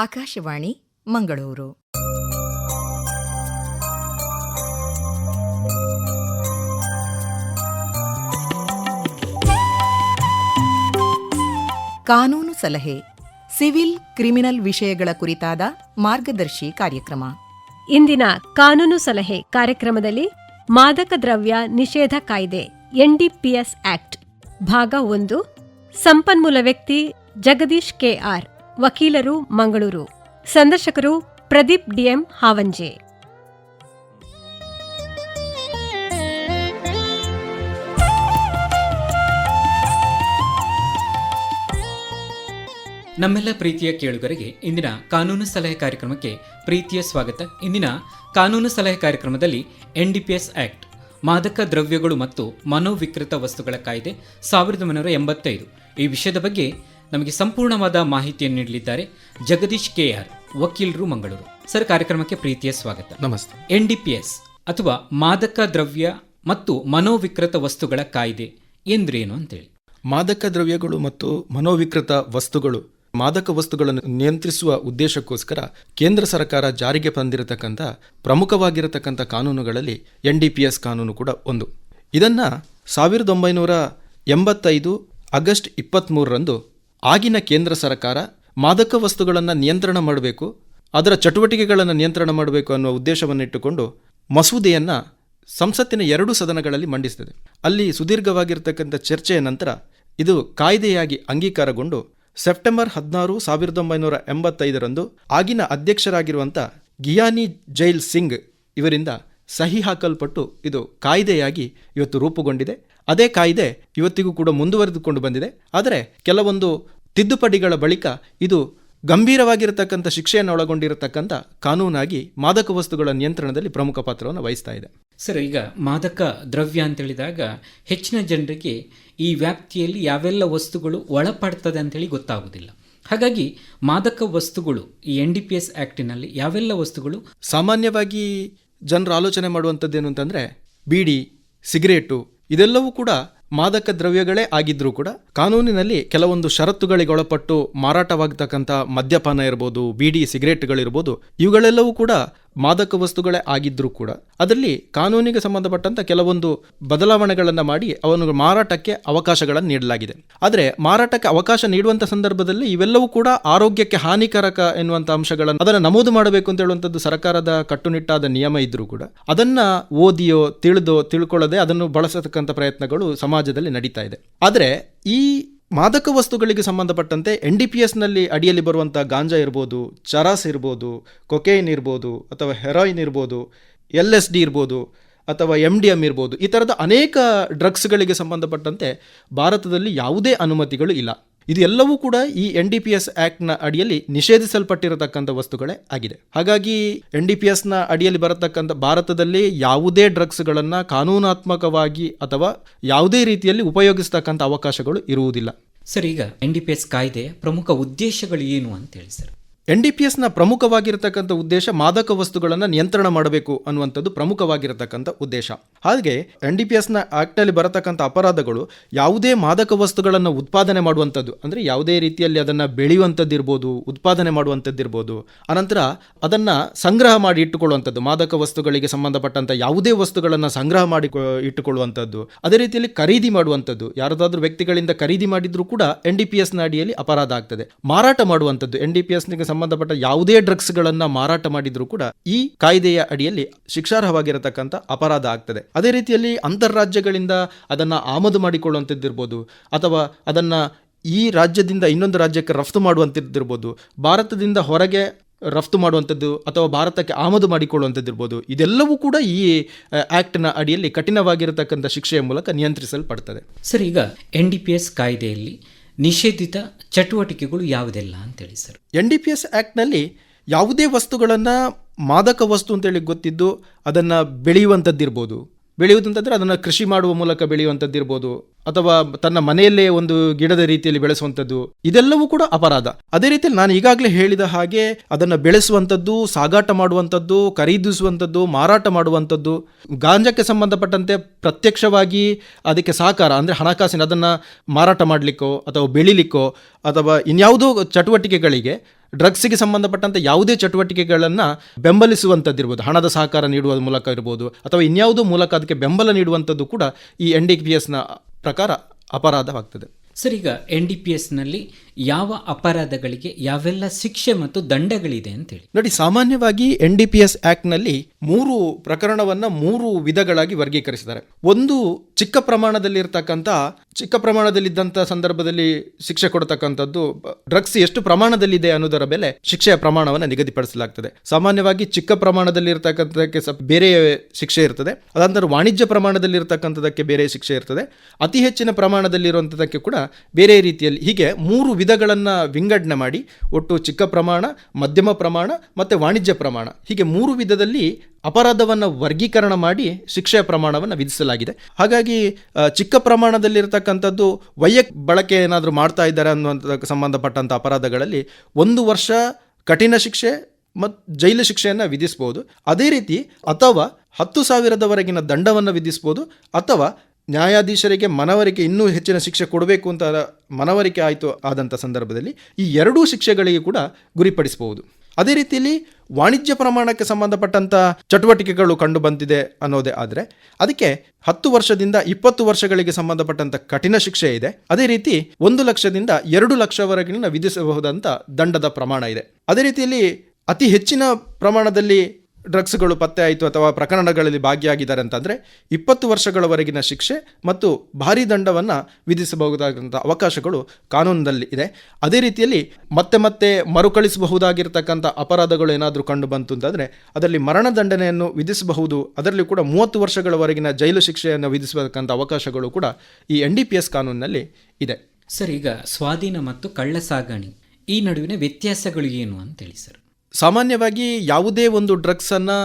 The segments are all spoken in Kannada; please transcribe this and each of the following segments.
ಆಕಾಶವಾಣಿ, ಮಂಗಳೂರು. ಕಾನೂನು ಸಲಹೆ, ಸಿವಿಲ್ ಕ್ರಿಮಿನಲ್ ವಿಷಯಗಳ ಕುರಿತಾದ ಮಾರ್ಗದರ್ಶಿ ಕಾರ್ಯಕ್ರಮ. ಇಂದಿನ ಕಾನೂನು ಸಲಹೆ ಕಾರ್ಯಕ್ರಮದಲ್ಲಿ ಮಾದಕ ದ್ರವ್ಯ ನಿಷೇಧ ಕಾಯ್ದೆ, ಎನ್ಡಿಪಿಎಸ್ ಆಕ್ಟ್, ಭಾಗ ಒಂದು, ಸಂಪನ್ಮೂಲ ವ್ಯಕ್ತಿ ಜಗದೀಶ್ ಕೆಆರ್ ವಕೀಲರು, ಮಂಗಳೂರು. ಸಂದರ್ಶಕರು ಪ್ರದೀಪ್ ಡಿಎಂ ಹಾವಂಜೆ. ನಮ್ಮೆಲ್ಲ ಪ್ರೀತಿಯ ಕೇಳುಗರಿಗೆ ಇಂದಿನ ಕಾನೂನು ಸಲಹೆ ಕಾರ್ಯಕ್ರಮಕ್ಕೆ ಪ್ರೀತಿಯ ಸ್ವಾಗತ. ಇಂದಿನ ಕಾನೂನು ಸಲಹೆ ಕಾರ್ಯಕ್ರಮದಲ್ಲಿ ಎನ್ಡಿಪಿಎಸ್ ಆಕ್ಟ್, ಮಾದಕ ದ್ರವ್ಯಗಳು ಮತ್ತು ಮನೋವಿಕೃತ ವಸ್ತುಗಳ ಕಾಯ್ದೆ ಸಾವಿರದ ಒಂಬೈನೂರ ಎಂಬತ್ತೈದು. ಈ ವಿಷಯದ ಬಗ್ಗೆ ನಮಗೆ ಸಂಪೂರ್ಣವಾದ ಮಾಹಿತಿಯನ್ನು ನೀಡಲಿದ್ದಾರೆ ಜಗದೀಶ್ ಕೆಆರ್ ವಕೀಲರು ಮಂಗಳೂರು. ಸರ್ ಕಾರ್ಯಕ್ರಮಕ್ಕೆ ಪ್ರೀತಿಯ ಸ್ವಾಗತ. ನಮಸ್ತೆ. ಎನ್ಡಿಪಿಎಸ್ ಅಥವಾ ಮಾದಕ ದ್ರವ್ಯ ಮತ್ತು ಮನೋವಿಕೃತ ವಸ್ತುಗಳ ಕಾಯ್ದೆ ಎಂದ್ರೇನು ಅಂತೇಳಿ. ಮಾದಕ ದ್ರವ್ಯಗಳು ಮತ್ತು ಮನೋವಿಕೃತ ವಸ್ತುಗಳು ಮಾದಕ ವಸ್ತುಗಳನ್ನು ನಿಯಂತ್ರಿಸುವ ಉದ್ದೇಶಕ್ಕೋಸ್ಕರ ಕೇಂದ್ರ ಸರ್ಕಾರ ಜಾರಿಗೆ ತಂದಿರತಕ್ಕಂಥ ಪ್ರಮುಖವಾಗಿರತಕ್ಕಂಥ ಕಾನೂನುಗಳಲ್ಲಿ ಎನ್ ಡಿ ಪಿ ಎಸ್ ಕಾನೂನು ಕೂಡ ಒಂದು. ಇದನ್ನು ಸಾವಿರದ ಒಂಬೈನೂರ ಎಂಬತ್ತೈದು ಆಗಸ್ಟ್ ಇಪ್ಪತ್ತ್ಮೂರರಂದು ಆಗಿನ ಕೇಂದ್ರ ಸರ್ಕಾರ ಮಾದಕ ವಸ್ತುಗಳನ್ನು ನಿಯಂತ್ರಣ ಮಾಡಬೇಕು, ಅದರ ಚಟುವಟಿಕೆಗಳನ್ನು ನಿಯಂತ್ರಣ ಮಾಡಬೇಕು ಅನ್ನುವ ಉದ್ದೇಶವನ್ನಿಟ್ಟುಕೊಂಡು ಮಸೂದೆಯನ್ನು ಸಂಸತ್ತಿನ ಎರಡು ಸದನಗಳಲ್ಲಿ ಮಂಡಿಸ್ತದೆ. ಅಲ್ಲಿ ಸುದೀರ್ಘವಾಗಿರ್ತಕ್ಕಂಥ ಚರ್ಚೆಯ ನಂತರ ಇದು ಕಾಯ್ದೆಯಾಗಿ ಅಂಗೀಕಾರಗೊಂಡು ಸೆಪ್ಟೆಂಬರ್ ಹದಿನಾರು ಸಾವಿರದ ಒಂಬೈನೂರ ಎಂಬತ್ತೈದರಂದು ಆಗಿನ ಅಧ್ಯಕ್ಷರಾಗಿರುವಂಥ ಗಿಯಾನಿ ಜೈಲ್ ಸಿಂಗ್ ಇವರಿಂದ ಸಹಿ ಹಾಕಲ್ಪಟ್ಟು ಇದು ಕಾಯ್ದೆಯಾಗಿ ಇವತ್ತು ರೂಪುಗೊಂಡಿದೆ. ಅದೇ ಕಾಯ್ದೆ ಇವತ್ತಿಗೂ ಕೂಡ ಮುಂದುವರೆದುಕೊಂಡು ಬಂದಿದೆ. ಆದರೆ ಕೆಲವೊಂದು ತಿದ್ದುಪಡಿಗಳ ಬಳಿಕ ಇದು ಗಂಭೀರವಾಗಿರತಕ್ಕಂಥ ಶಿಕ್ಷೆಯನ್ನು ಒಳಗೊಂಡಿರತಕ್ಕಂಥ ಕಾನೂನಾಗಿ ಮಾದಕ ವಸ್ತುಗಳ ನಿಯಂತ್ರಣದಲ್ಲಿ ಪ್ರಮುಖ ಪಾತ್ರವನ್ನು ವಹಿಸ್ತಾ ಇದೆ. ಸರ್ ಈಗ ಮಾದಕ ದ್ರವ್ಯ ಅಂತ ಹೇಳಿದಾಗ ಹೆಚ್ಚಿನ ಜನರಿಗೆ ಈ ವ್ಯಾಪ್ತಿಯಲ್ಲಿ ಯಾವೆಲ್ಲ ವಸ್ತುಗಳು ಒಳಪಡ್ತದೆ ಅಂತೇಳಿ ಗೊತ್ತಾಗುವುದಿಲ್ಲ ಹಾಗಾಗಿ ಮಾದಕ ವಸ್ತುಗಳು ಈ ಎನ್ ಡಿ ಪಿ ಎಸ್ ಆ್ಯಕ್ಟಿನಲ್ಲಿ ಯಾವೆಲ್ಲ ವಸ್ತುಗಳು ಸಾಮಾನ್ಯವಾಗಿ ಜನರು ಆಲೋಚನೆ ಮಾಡುವಂಥದ್ದೇನು ಅಂತಂದರೆ ಬೀಡಿ ಸಿಗರೇಟು ಇದೆಲ್ಲವೂ ಕೂಡ ಮಾದಕ ದ್ರವ್ಯಗಳೇ ಆಗಿದ್ರೂ ಕೂಡ ಕಾನೂನಿನಲ್ಲಿ ಕೆಲವೊಂದು ಷರತ್ತುಗಳಿಗೆ ಒಳಪಟ್ಟು ಮಾರಾಟವಾಗತಕ್ಕಂಥ ಮದ್ಯಪಾನ ಇರ್ಬೋದು, ಬೀಡಿ, ಸಿಗರೇಟ್ಗಳಿರ್ಬೋದು, ಇವುಗಳೆಲ್ಲವೂ ಕೂಡ ಮಾದಕ ವಸ್ತುಗಳೇ ಆಗಿದ್ರೂ ಕೂಡ ಅದರಲ್ಲಿ ಕಾನೂನಿಗೆ ಸಂಬಂಧಪಟ್ಟಂತ ಕೆಲವೊಂದು ಬದಲಾವಣೆಗಳನ್ನು ಮಾಡಿ ಅವನು ಮಾರಾಟಕ್ಕೆ ಅವಕಾಶಗಳನ್ನು ನೀಡಲಾಗಿದೆ. ಆದರೆ ಮಾರಾಟಕ್ಕೆ ಅವಕಾಶ ನೀಡುವಂಥ ಸಂದರ್ಭದಲ್ಲಿ ಇವೆಲ್ಲವೂ ಕೂಡ ಆರೋಗ್ಯಕ್ಕೆ ಹಾನಿಕಾರಕ ಎನ್ನುವಂಥ ಅಂಶಗಳನ್ನು ಅದನ್ನು ನಮೂದು ಮಾಡಬೇಕು ಅಂತ ಹೇಳುವಂಥದ್ದು ಸರ್ಕಾರದ ಕಟ್ಟುನಿಟ್ಟಾದ ನಿಯಮ ಇದ್ದರೂ ಕೂಡ ಅದನ್ನ ಓದಿಯೋ, ತಿಳಿದೋ, ತಿಳ್ಕೊಳ್ಳದೆ ಅದನ್ನು ಬಳಸತಕ್ಕಂಥ ಪ್ರಯತ್ನಗಳು ಸಮಾಜದಲ್ಲಿ ನಡೀತಾ ಇದೆ. ಆದರೆ ಈ ಮಾದಕ ವಸ್ತುಗಳಿಗೆ ಸಂಬಂಧಪಟ್ಟಂತೆ ಎನ್ ಡಿ ಪಿ ಎಸ್ನಲ್ಲಿ ಅಡಿಯಲ್ಲಿ ಬರುವಂಥ ಗಾಂಜಾ ಇರ್ಬೋದು, ಚರಾಸ್ ಇರ್ಬೋದು, ಕೊಕೇನ್ ಇರ್ಬೋದು, ಅಥವಾ ಹೆರಾಯಿನ್ ಇರ್ಬೋದು ಎಲ್ ಎಸ್ ಡಿ ಇರ್ಬೋದು, ಅಥವಾ ಎಂ ಡಿ ಎಂ ಇರ್ಬೋದು, ಈ ಥರದ ಅನೇಕ ಡ್ರಗ್ಸ್ಗಳಿಗೆ ಸಂಬಂಧಪಟ್ಟಂತೆ ಭಾರತದಲ್ಲಿ ಯಾವುದೇ ಅನುಮತಿಗಳು ಇಲ್ಲ. ಇದು ಎಲ್ಲವೂ ಕೂಡ ಈ ಎನ್ ಡಿ ಪಿ ಎಸ್ ಆ್ಯಕ್ಟ್ನ ಅಡಿಯಲ್ಲಿ ನಿಷೇಧಿಸಲ್ಪಟ್ಟಿರತಕ್ಕಂಥ ವಸ್ತುಗಳೇ ಆಗಿದೆ. ಹಾಗಾಗಿ ಎನ್ ಡಿ ಪಿ ಎಸ್ನ ಅಡಿಯಲ್ಲಿ ಬರತಕ್ಕಂಥ ಭಾರತದಲ್ಲಿ ಯಾವುದೇ ಡ್ರಗ್ಸ್ಗಳನ್ನು ಕಾನೂನಾತ್ಮಕವಾಗಿ ಅಥವಾ ಯಾವುದೇ ರೀತಿಯಲ್ಲಿ ಉಪಯೋಗಿಸ್ತಕ್ಕಂಥ ಅವಕಾಶಗಳು ಇರುವುದಿಲ್ಲ. ಸರ್, ಈಗ ಎನ್ ಡಿ ಪಿ ಎಸ್ ಕಾಯ್ದೆಯ ಪ್ರಮುಖ ಉದ್ದೇಶಗಳು ಏನು ಅಂತೇಳಿ ಸರ್? ಎನ್ ಡಿ ಪಿ ಎಸ್ನ ಪ್ರಮುಖವಾಗಿರತಕ್ಕಂಥ ಉದ್ದೇಶ ಮಾದಕ ವಸ್ತುಗಳನ್ನು ನಿಯಂತ್ರಣ ಮಾಡಬೇಕು ಅನ್ನುವಂಥದ್ದು ಪ್ರಮುಖವಾಗಿರತಕ್ಕಂಥ ಉದ್ದೇಶ. ಹಾಗೆ ಎನ್ ಡಿ ಪಿ ಎಸ್ನ ಆ್ಯಕ್ಟಲ್ಲಿ ಬರತಕ್ಕಂಥ ಅಪರಾಧಗಳು ಯಾವುದೇ ಮಾದಕ ವಸ್ತುಗಳನ್ನು ಉತ್ಪಾದನೆ ಮಾಡುವಂಥದ್ದು, ಅಂದರೆ ಯಾವುದೇ ರೀತಿಯಲ್ಲಿ ಅದನ್ನು ಬೆಳೆಯುವಂಥದ್ದಿರ್ಬೋದು, ಉತ್ಪಾದನೆ ಮಾಡುವಂಥದ್ದಿರ್ಬೋದು, ಅನಂತರ ಅದನ್ನು ಸಂಗ್ರಹ ಮಾಡಿ ಇಟ್ಟುಕೊಳ್ಳುವಂಥದ್ದು, ಮಾದಕ ವಸ್ತುಗಳಿಗೆ ಸಂಬಂಧಪಟ್ಟಂಥ ಯಾವುದೇ ವಸ್ತುಗಳನ್ನು ಸಂಗ್ರಹ ಮಾಡಿ ಇಟ್ಟುಕೊಳ್ಳುವಂಥದ್ದು, ಅದೇ ರೀತಿಯಲ್ಲಿ ಖರೀದಿ ಮಾಡುವಂಥದ್ದು, ಯಾರದಾದ್ರೂ ವ್ಯಕ್ತಿಗಳಿಂದ ಖರೀದಿ ಮಾಡಿದರೂ ಕೂಡ ಎನ್ ಡಿ ಪಿ ಎಸ್ನ ಅಡಿಯಲ್ಲಿ ಅಪರಾಧ ಆಗ್ತದೆ. ಮಾರಾಟ ಮಾಡುವಂಥದ್ದು, ಎನ್ ಡಿ ಪಿ ಎಸ್ನಿಗೆ ಸಂಬಂಧಪಟ್ಟ ಯಾವುದೇ ಡ್ರಗ್ಸ್ಗಳನ್ನು ಮಾರಾಟ ಮಾಡಿದರೂ ಕೂಡ ಈ ಕಾಯ್ದೆಯ ಅಡಿಯಲ್ಲಿ ಶಿಕ್ಷಾರ್ಹವಾಗಿರತಕ್ಕಂಥ ಅಪರಾಧ ಆಗ್ತದೆ. ಅದೇ ರೀತಿಯಲ್ಲಿ ಅಂತಾರಾಜ್ಯಗಳಿಂದ ಅದನ್ನು ಆಮದು ಮಾಡಿಕೊಳ್ಳುವಂಥದ್ದಿರ್ಬೋದು, ಅಥವಾ ಅದನ್ನು ಈ ರಾಜ್ಯದಿಂದ ಇನ್ನೊಂದು ರಾಜ್ಯಕ್ಕೆ ರಫ್ತು ಮಾಡುವಂಥದ್ದಿರ್ಬೋದು, ಭಾರತದಿಂದ ಹೊರಗೆ ರಫ್ತು ಮಾಡುವಂಥದ್ದು ಅಥವಾ ಭಾರತಕ್ಕೆ ಆಮದು ಮಾಡಿಕೊಳ್ಳುವಂಥದ್ದಿರ್ಬೋದು, ಇದೆಲ್ಲವೂ ಕೂಡ ಈ ಆಕ್ಟ್ನ ಅಡಿಯಲ್ಲಿ ಕಠಿಣವಾಗಿರತಕ್ಕಂಥ ಶಿಕ್ಷೆಯ ಮೂಲಕ ನಿಯಂತ್ರಿಸಲ್ಪಡ್ತದೆ. ಸರ್, ಈಗ ಎನ್ ಡಿ ಪಿ ಎಸ್ ಕಾಯ್ದೆಯಲ್ಲಿ ನಿಷೇಧಿತ ಚಟುವಟಿಕೆಗಳು ಯಾವುದೆಲ್ಲ ಅಂತೇಳಿ sir? N D P S ಆ್ಯಕ್ಟ್ನಲ್ಲಿ ಯಾವುದೇ ವಸ್ತುಗಳನ್ನು ಮಾದಕ ವಸ್ತು ಅಂತೇಳಿ ಗೊತ್ತಿದ್ದು ಅದನ್ನು ಬೆಳೆಯುವಂಥದ್ದಿರ್ಬೋದು. ಬೆಳೆಯುವುದಂತಂದರೆ ಅದನ್ನು ಕೃಷಿ ಮಾಡುವ ಮೂಲಕ ಬೆಳೆಯುವಂಥದ್ದಿರ್ಬೋದು. ಅಥವಾ ತನ್ನ ಮನೆಯಲ್ಲೇ ಒಂದು ಗಿಡದ ರೀತಿಯಲ್ಲಿ ಬೆಳೆಸುವಂಥದ್ದು, ಇದೆಲ್ಲವೂ ಕೂಡ ಅಪರಾಧ. ಅದೇ ರೀತಿಯಲ್ಲಿ ನಾನು ಈಗಾಗಲೇ ಹೇಳಿದ ಹಾಗೆ ಅದನ್ನು ಬೆಳೆಸುವಂಥದ್ದು, ಸಾಗಾಟ ಮಾಡುವಂಥದ್ದು, ಖರೀದಿಸುವಂಥದ್ದು, ಮಾರಾಟ ಮಾಡುವಂಥದ್ದು, ಗಾಂಜಾಕ್ಕೆ ಸಂಬಂಧಪಟ್ಟಂತೆ ಪ್ರತ್ಯಕ್ಷವಾಗಿ ಅದಕ್ಕೆ ಸಹಕಾರ, ಅಂದರೆ ಹಣಕಾಸಿನ ಅದನ್ನು ಮಾರಾಟ ಮಾಡಲಿಕ್ಕೋ, ಅಥವಾ ಬೆಳಿಲಿಕ್ಕೋ, ಅಥವಾ ಇನ್ಯಾವುದೋ ಚಟುವಟಿಕೆಗಳಿಗೆ, ಡ್ರಗ್ಸ್ಗೆ ಸಂಬಂಧಪಟ್ಟಂತೆ ಯಾವುದೇ ಚಟುವಟಿಕೆಗಳನ್ನು ಬೆಂಬಲಿಸುವಂಥದ್ದಿರ್ಬೋದು. ಹಣದ ಸಹಕಾರ ನೀಡುವ ಮೂಲಕ ಇರ್ಬೋದು, ಅಥವಾ ಇನ್ಯಾವುದೋ ಮೂಲಕ ಅದಕ್ಕೆ ಬೆಂಬಲ ನೀಡುವಂಥದ್ದು ಕೂಡ ಈ ಎನ್ ಡಿ ಪಿ ಎಸ್ನ ಪ್ರಕಾರ ಅಪರಾಧವಾಗ್ತದೆ. ಸರ್ ಈಗ ಎನ್ ಡಿ ಪಿ ಎಸ್ನಲ್ಲಿ ಯಾವ ಅಪರಾಧಗಳಿಗೆ ಯಾವೆಲ್ಲ ಶಿಕ್ಷೆ ಮತ್ತು ದಂಡಗಳಿದೆ ಅಂತೇಳಿ. ನೋಡಿ, ಸಾಮಾನ್ಯವಾಗಿ ಎನ್ ಡಿ ಪಿ ಎಸ್ ಆಕ್ಟ್ನಲ್ಲಿ ಮೂರು ಪ್ರಕರಣವನ್ನ ಮೂರು ವಿಧಗಳಾಗಿ ವರ್ಗೀಕರಿಸಿದ್ದಾರೆ. ಒಂದು ಚಿಕ್ಕ ಪ್ರಮಾಣದಲ್ಲಿ ಇರತಕ್ಕಂಥ ಚಿಕ್ಕ ಪ್ರಮಾಣದಲ್ಲಿದ್ದಂಥ ಸಂದರ್ಭದಲ್ಲಿ ಶಿಕ್ಷೆ ಕೊಡತಕ್ಕಂಥದ್ದು, ಡ್ರಗ್ಸ್ ಎಷ್ಟು ಪ್ರಮಾಣದಲ್ಲಿದೆ ಅನ್ನೋದರ ಮೇಲೆ ಶಿಕ್ಷೆಯ ಪ್ರಮಾಣವನ್ನು ನಿಗದಿಪಡಿಸಲಾಗ್ತದೆ. ಸಾಮಾನ್ಯವಾಗಿ ಚಿಕ್ಕ ಪ್ರಮಾಣದಲ್ಲಿ ಇರತಕ್ಕಂಥದ್ದಕ್ಕೆ ಬೇರೆ ಶಿಕ್ಷೆ ಇರ್ತದೆ. ಅದಾದ ವಾಣಿಜ್ಯ ಪ್ರಮಾಣದಲ್ಲಿ ಇರತಕ್ಕಂಥದ್ದಕ್ಕೆ ಬೇರೆ ಶಿಕ್ಷೆ ಇರ್ತದೆ. ಅತಿ ಹೆಚ್ಚಿನ ಪ್ರಮಾಣದಲ್ಲಿ ಇರುವಂಥದ್ದಕ್ಕೆ ಕೂಡ ಬೇರೆ ರೀತಿಯಲ್ಲಿ ಹೀಗೆ ಮೂರು ವಿಧಗಳನ್ನು ವಿಂಗಡಣೆ ಮಾಡಿ, ಒಟ್ಟು ಚಿಕ್ಕ ಪ್ರಮಾಣ, ಮಧ್ಯಮ ಪ್ರಮಾಣ ಮತ್ತು ವಾಣಿಜ್ಯ ಪ್ರಮಾಣ. ಹೀಗೆ ಮೂರು ವಿಧದಲ್ಲಿ ಅಪರಾಧವನ್ನು ವರ್ಗೀಕರಣ ಮಾಡಿ ಶಿಕ್ಷೆಯ ಪ್ರಮಾಣವನ್ನು ವಿಧಿಸಲಾಗಿದೆ. ಹಾಗಾಗಿ ಚಿಕ್ಕ ಪ್ರಮಾಣದಲ್ಲಿರತಕ್ಕಂಥದ್ದು ವೈಯಕ್ ಬಳಕೆ ಏನಾದರೂ ಮಾಡ್ತಾ ಇದ್ದಾರೆ ಅನ್ನುವಂಥ ಸಂಬಂಧಪಟ್ಟಂಥ ಅಪರಾಧಗಳಲ್ಲಿ ಒಂದು ವರ್ಷ ಕಠಿಣ ಶಿಕ್ಷೆ ಮತ್ತು ಜೈಲು ಶಿಕ್ಷೆಯನ್ನು ವಿಧಿಸ್ಬೋದು. ಅದೇ ರೀತಿ ಅಥವಾ ಹತ್ತು ಸಾವಿರದವರೆಗಿನ ದಂಡವನ್ನು ವಿಧಿಸ್ಬೋದು ಅಥವಾ ನ್ಯಾಯಾಧೀಶರಿಗೆ ಮನವರಿಕೆ, ಇನ್ನೂ ಹೆಚ್ಚಿನ ಶಿಕ್ಷೆ ಕೊಡಬೇಕು ಅಂತ ಮನವರಿಕೆ ಆಯಿತು ಆದಂಥ ಸಂದರ್ಭದಲ್ಲಿ ಈ ಎರಡೂ ಶಿಕ್ಷೆಗಳಿಗೆ ಕೂಡ ಗುರಿಪಡಿಸಬಹುದು. ಅದೇ ರೀತಿಯಲ್ಲಿ ವಾಣಿಜ್ಯ ಪ್ರಮಾಣಕ್ಕೆ ಸಂಬಂಧಪಟ್ಟಂಥ ಚಟುವಟಿಕೆಗಳು ಕಂಡು ಬಂದಿದೆ ಅನ್ನೋದೇ ಆದರೆ, ಅದಕ್ಕೆ ಹತ್ತು ವರ್ಷದಿಂದ ಇಪ್ಪತ್ತು ವರ್ಷಗಳಿಗೆ ಸಂಬಂಧಪಟ್ಟಂಥ ಕಠಿಣ ಶಿಕ್ಷೆ ಇದೆ. ಅದೇ ರೀತಿ ಒಂದು ಲಕ್ಷದಿಂದ ಎರಡು ಲಕ್ಷವರೆಗಿನ ವಿಧಿಸಬಹುದಂಥ ದಂಡದ ಪ್ರಮಾಣ ಇದೆ. ಅದೇ ರೀತಿಯಲ್ಲಿ ಅತಿ ಹೆಚ್ಚಿನ ಪ್ರಮಾಣದಲ್ಲಿ ಡ್ರಗ್ಸ್ಗಳು ಪತ್ತೆ ಆಯಿತು ಅಥವಾ ಪ್ರಕರಣಗಳಲ್ಲಿ ಭಾಗಿಯಾಗಿದ್ದಾರೆ ಅಂತಂದರೆ ಇಪ್ಪತ್ತು ವರ್ಷಗಳವರೆಗಿನ ಶಿಕ್ಷೆ ಮತ್ತು ಭಾರಿ ದಂಡವನ್ನು ವಿಧಿಸಬಹುದಾದಂಥ ಅವಕಾಶಗಳು ಕಾನೂನಿನಲ್ಲಿ ಇದೆ. ಅದೇ ರೀತಿಯಲ್ಲಿ ಮತ್ತೆ ಮತ್ತೆ ಮರುಕಳಿಸಬಹುದಾಗಿರ್ತಕ್ಕಂಥ ಅಪರಾಧಗಳು ಏನಾದರೂ ಕಂಡು ಬಂತು ಅಂತಂದರೆ ಅದರಲ್ಲಿ ಮರಣದಂಡನೆಯನ್ನು ವಿಧಿಸಬಹುದು. ಅದರಲ್ಲಿ ಕೂಡ ಮೂವತ್ತು ವರ್ಷಗಳವರೆಗಿನ ಜೈಲು ಶಿಕ್ಷೆಯನ್ನು ವಿಧಿಸತಕ್ಕಂಥ ಅವಕಾಶಗಳು ಕೂಡ ಈ ಎನ್ ಡಿ ಪಿ ಎಸ್ ಕಾನೂನಿನಲ್ಲಿ ಇದೆ. ಸರ್, ಈಗ ಸ್ವಾಧೀನ ಮತ್ತು ಕಳ್ಳ ಸಾಗಣೆ ಈ ನಡುವಿನ ವ್ಯತ್ಯಾಸಗಳು ಏನು ಅಂತೇಳಿ ಸರ್? ಸಾಮಾನ್ಯವಾಗಿ ಯಾವುದೇ ಒಂದು ಡ್ರಗ್ಸನ್ನು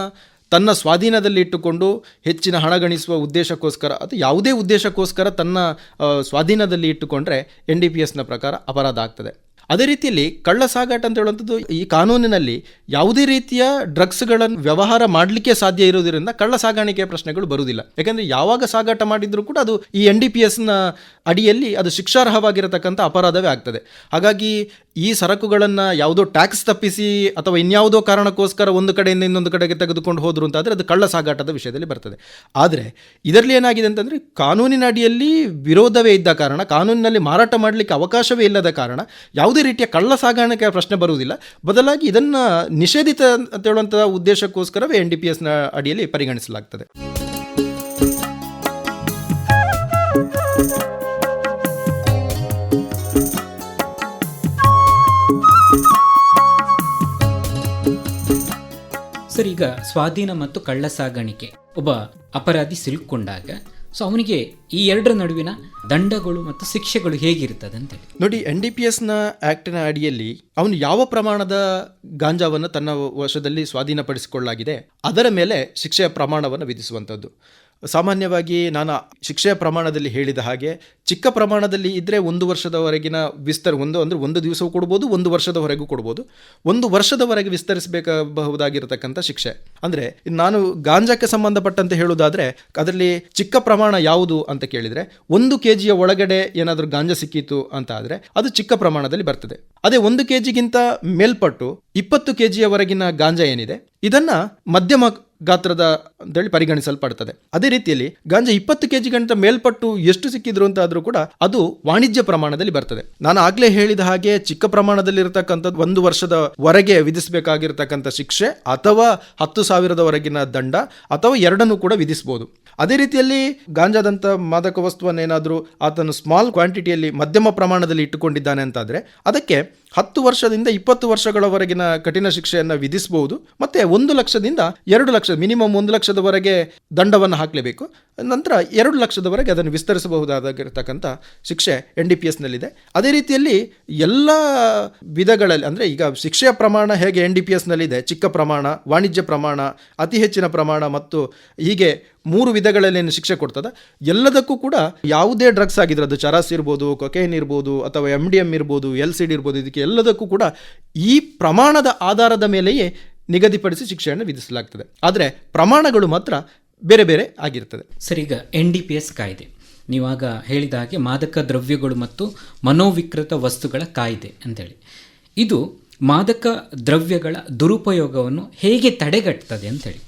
ತನ್ನ ಸ್ವಾಧೀನದಲ್ಲಿ ಇಟ್ಟುಕೊಂಡು ಹೆಚ್ಚಿನ ಹಣ ಗಳಿಸುವ ಉದ್ದೇಶಕ್ಕೋಸ್ಕರ ಅಥವಾ ಯಾವುದೇ ಉದ್ದೇಶಕ್ಕೋಸ್ಕರ ತನ್ನ ಸ್ವಾಧೀನದಲ್ಲಿ ಇಟ್ಟುಕೊಂಡ್ರೆ ಎನ್ ಡಿ ಪಿ ಎಸ್ನ ಪ್ರಕಾರ ಅಪರಾಧ ಆಗ್ತದೆ. ಅದೇ ರೀತಿಯಲ್ಲಿ ಕಳ್ಳ ಸಾಗಾಟ ಅಂತ ಹೇಳುವಂಥದ್ದು ಈ ಕಾನೂನಿನಲ್ಲಿ ಯಾವುದೇ ರೀತಿಯ ಡ್ರಗ್ಸ್ಗಳನ್ನು ವ್ಯವಹಾರ ಮಾಡಲಿಕ್ಕೆ ಸಾಧ್ಯ ಇರೋದರಿಂದ ಕಳ್ಳ ಸಾಗಾಣಿಕೆಯ ಪ್ರಶ್ನೆಗಳು ಬರುವುದಿಲ್ಲ. ಯಾಕಂದರೆ ಯಾವಾಗ ಸಾಗಾಟ ಮಾಡಿದರೂ ಕೂಡ ಅದು ಈ ಎನ್ ಡಿ ಪಿ ಎಸ್ನ ಅಡಿಯಲ್ಲಿ ಅದು ಶಿಕ್ಷಾರ್ಹವಾಗಿರತಕ್ಕಂಥ ಅಪರಾಧವೇ ಆಗ್ತದೆ. ಹಾಗಾಗಿ ಈ ಸರಕುಗಳನ್ನು ಯಾವುದೋ ಟ್ಯಾಕ್ಸ್ ತಪ್ಪಿಸಿ ಅಥವಾ ಇನ್ಯಾವುದೋ ಕಾರಣಕ್ಕೋಸ್ಕರ ಒಂದು ಕಡೆಯಿಂದ ಇನ್ನೊಂದು ಕಡೆಗೆ ತೆಗೆದುಕೊಂಡು ಹೋದರು ಅಂತಾದರೆ ಅದು ಕಳ್ಳ ಸಾಗಾಟದ ವಿಷಯದಲ್ಲಿ ಬರ್ತದೆ. ಆದರೆ ಇದರಲ್ಲಿ ಏನಾಗಿದೆ ಅಂತಂದರೆ ಕಾನೂನಿನ ಅಡಿಯಲ್ಲಿ ವಿರೋಧವೇ ಇದ್ದ ಕಾರಣ, ಕಾನೂನಿನಲ್ಲಿ ಮಾರಾಟ ಮಾಡಲಿಕ್ಕೆ ಅವಕಾಶವೇ ಇಲ್ಲದ ಕಾರಣ ಯಾವುದೇ ರೀತಿಯ ಕಳ್ಳ ಸಾಗಾಣಿಕೆ ಪ್ರಶ್ನೆ ಬರುವುದಿಲ್ಲ. ಬದಲಾಗಿ ಇದನ್ನು ನಿಷೇಧಿತ ಅಂತ ಹೇಳುವಂಥ ಉದ್ದೇಶಕ್ಕೋಸ್ಕರವೇ ಎನ್ ಡಿ ಪಿ ಎಸ್ನ ಅಡಿಯಲ್ಲಿ ಪರಿಗಣಿಸಲಾಗ್ತದೆ. ಸರ್, ಈಗ ಸ್ವಾಧೀನ ಮತ್ತು ಕಳ್ಳ ಸಾಗಾಣಿಕೆ ಒಬ್ಬ ಅಪರಾಧಿ ಸಿಲುಕೊಂಡಾಗ ಸೊ ಅವನಿಗೆ ಈ ಎರಡರ ನಡುವಿನ ದಂಡಗಳು ಮತ್ತು ಶಿಕ್ಷೆಗಳು ಹೇಗಿರ್ತದೆ ಅಂತೇಳಿ. ನೋಡಿ ಎನ್ ಡಿ ಪಿ ಎಸ್ನ ಆ್ಯಕ್ಟಿನ ಅಡಿಯಲ್ಲಿ ಅವನು ಯಾವ ಪ್ರಮಾಣದ ಗಾಂಜಾವನ್ನು ತನ್ನ ವಶದಲ್ಲಿ ಸ್ವಾಧೀನಪಡಿಸಿಕೊಳ್ಳಲಾಗಿದೆ, ಅದರ ಮೇಲೆ ಶಿಕ್ಷೆಯ ಪ್ರಮಾಣವನ್ನು ವಿಧಿಸುವಂಥದ್ದು. ಸಾಮಾನ್ಯವಾಗಿ ನಾನು ಶಿಕ್ಷೆಯ ಪ್ರಮಾಣದಲ್ಲಿ ಹೇಳಿದ ಹಾಗೆ, ಚಿಕ್ಕ ಪ್ರಮಾಣದಲ್ಲಿ ಇದ್ದರೆ ಒಂದು ವರ್ಷದವರೆಗಿನ ವಿಸ್ತಾರ, ಒಂದು ಅಂದರೆ ಒಂದು ದಿವಸವೂ ಕೊಡ್ಬೋದು, ಒಂದು ವರ್ಷದವರೆಗೂ ಕೊಡ್ಬೋದು. ಒಂದು ವರ್ಷದವರೆಗೆ ವಿಸ್ತರಿಸಬೇಕಬಹುದಾಗಿರತಕ್ಕಂಥ ಶಿಕ್ಷೆ. ಅಂದರೆ, ನಾನು ಗಾಂಜಾಕ್ಕೆ ಸಂಬಂಧಪಟ್ಟಂತೆ ಹೇಳುವುದಾದರೆ, ಅದರಲ್ಲಿ ಚಿಕ್ಕ ಪ್ರಮಾಣ ಯಾವುದು ಅಂತ ಕೇಳಿದರೆ, ಒಂದು ಕೆ ಜಿಯ ಒಳಗಡೆ ಏನಾದರೂ ಗಾಂಜಾ ಸಿಕ್ಕಿತು ಅಂತ ಆದರೆ, ಅದು ಚಿಕ್ಕ ಪ್ರಮಾಣದಲ್ಲಿ ಬರ್ತದೆ. ಅದೇ ಒಂದು ಕೆ ಜಿಗಿಂತ ಮೇಲ್ಪಟ್ಟು ಇಪ್ಪತ್ತು ಕೆ ಜಿಯವರೆಗಿನ ಗಾಂಜಾ ಏನಿದೆ, ಇದನ್ನು ಮಧ್ಯಮ ಗಾತ್ರದ ಅಂತೇಳಿ ಪರಿಗಣಿಸಲ್ಪಡ್ತದೆ. ಅದೇ ರೀತಿಯಲ್ಲಿ ಗಾಂಜಾ ಇಪ್ಪತ್ತು ಕೆ ಜಿಗಿಂತ ಮೇಲ್ಪಟ್ಟು ಎಷ್ಟು ಸಿಕ್ಕಿದ್ರು ಅಂತ ಆದರೂ ಕೂಡ ಅದು ವಾಣಿಜ್ಯ ಪ್ರಮಾಣದಲ್ಲಿ ಬರ್ತದೆ. ನಾನು ಆಗಲೇ ಹೇಳಿದ ಹಾಗೆ ಚಿಕ್ಕ ಪ್ರಮಾಣದಲ್ಲಿ ಇರತಕ್ಕಂಥದ್ದು ಒಂದು ವರ್ಷದ ವರೆಗೆ ವಿಧಿಸಬೇಕಾಗಿರ್ತಕ್ಕಂಥ ಶಿಕ್ಷೆ ಅಥವಾ ಹತ್ತು ಸಾವಿರದವರೆಗಿನ ದಂಡ ಅಥವಾ ಎರಡನ್ನೂ ಕೂಡ ವಿಧಿಸಬಹುದು ಅದೇ ರೀತಿಯಲ್ಲಿ ಗಾಂಜಾದಂಥ ಮಾದಕ ವಸ್ತುವನ್ನೇನಾದರೂ ಆತನು ಸ್ಮಾಲ್ ಕ್ವಾಂಟಿಟಿಯಲ್ಲಿ ಮಧ್ಯಮ ಪ್ರಮಾಣದಲ್ಲಿ ಇಟ್ಟುಕೊಂಡಿದ್ದಾನೆ ಅಂತಾದರೆ ಅದಕ್ಕೆ ಹತ್ತು ವರ್ಷದಿಂದ ಇಪ್ಪತ್ತು ವರ್ಷಗಳವರೆಗಿನ ಕಠಿಣ ಶಿಕ್ಷೆಯನ್ನು ವಿಧಿಸಬಹುದು ಮತ್ತೆ ಒಂದು ಲಕ್ಷದಿಂದ ಎರಡು ಲಕ್ಷ, ಮಿನಿಮಮ್ ಒಂದು ಲಕ್ಷದವರೆಗೆ ದಂಡವನ್ನು ಹಾಕಲೇಬೇಕು. ನಂತರ ಎರಡು ಲಕ್ಷದವರೆಗೆ ಅದನ್ನು ವಿಸ್ತರಿಸಬಹುದಾಗಿರ್ತಕ್ಕಂಥ ಶಿಕ್ಷೆ ಎನ್ ಡಿ ಪಿ ಎಸ್ನಲ್ಲಿದೆ ಅದೇ ರೀತಿಯಲ್ಲಿ ಎಲ್ಲ ವಿಧಗಳಲ್ಲಿ, ಅಂದರೆ ಈಗ ಶಿಕ್ಷೆಯ ಪ್ರಮಾಣ ಹೇಗೆ ಎನ್ ಡಿ ಪಿ ಎಸ್ನಲ್ಲಿದೆ ಚಿಕ್ಕ ಪ್ರಮಾಣ, ವಾಣಿಜ್ಯ ಪ್ರಮಾಣ, ಅತಿ ಹೆಚ್ಚಿನ ಪ್ರಮಾಣ ಮತ್ತು ಹೀಗೆ ಮೂರು ವಿಧಗಳಲ್ಲಿ ಏನು ಶಿಕ್ಷೆ ಕೊಡ್ತದೆ. ಎಲ್ಲದಕ್ಕೂ ಕೂಡ ಯಾವುದೇ ಡ್ರಗ್ಸ್ ಆಗಿದ್ರೆ ಅದು ಚರಾಸ್ ಇರ್ಬೋದು ಕೊಕೇನ್ ಇರ್ಬೋದು ಅಥವಾ ಎಂ ಡಿ ಎಂ ಇರ್ಬೋದು ಎಲ್ ಸಿ ಡಿ ಇರ್ಬೋದು ಇದಕ್ಕೆ ಎಲ್ಲದಕ್ಕೂ ಕೂಡ ಈ ಪ್ರಮಾಣದ ಆಧಾರದ ಮೇಲೆಯೇ ನಿಗದಿಪಡಿಸಿ ಶಿಕ್ಷೆಯನ್ನು ವಿಧಿಸಲಾಗ್ತದೆ. ಆದರೆ ಪ್ರಮಾಣಗಳು ಮಾತ್ರ ಬೇರೆ ಬೇರೆ ಆಗಿರ್ತದೆ. ಸರ್ ಈಗ ಎನ್ ಡಿ ಪಿ ಎಸ್ ಕಾಯ್ದೆ. ನೀವಾಗ ಹೇಳಿದ ಹಾಗೆ ಮಾದಕ ದ್ರವ್ಯಗಳು ಮತ್ತು ಮನೋವಿಕೃತ ವಸ್ತುಗಳ ಕಾಯ್ದೆ ಅಂತೇಳಿ. ಇದು ಮಾದಕ ದ್ರವ್ಯಗಳ ದುರುಪಯೋಗವನ್ನು ಹೇಗೆ ತಡೆಗಟ್ತದೆ ಅಂತೇಳಿ.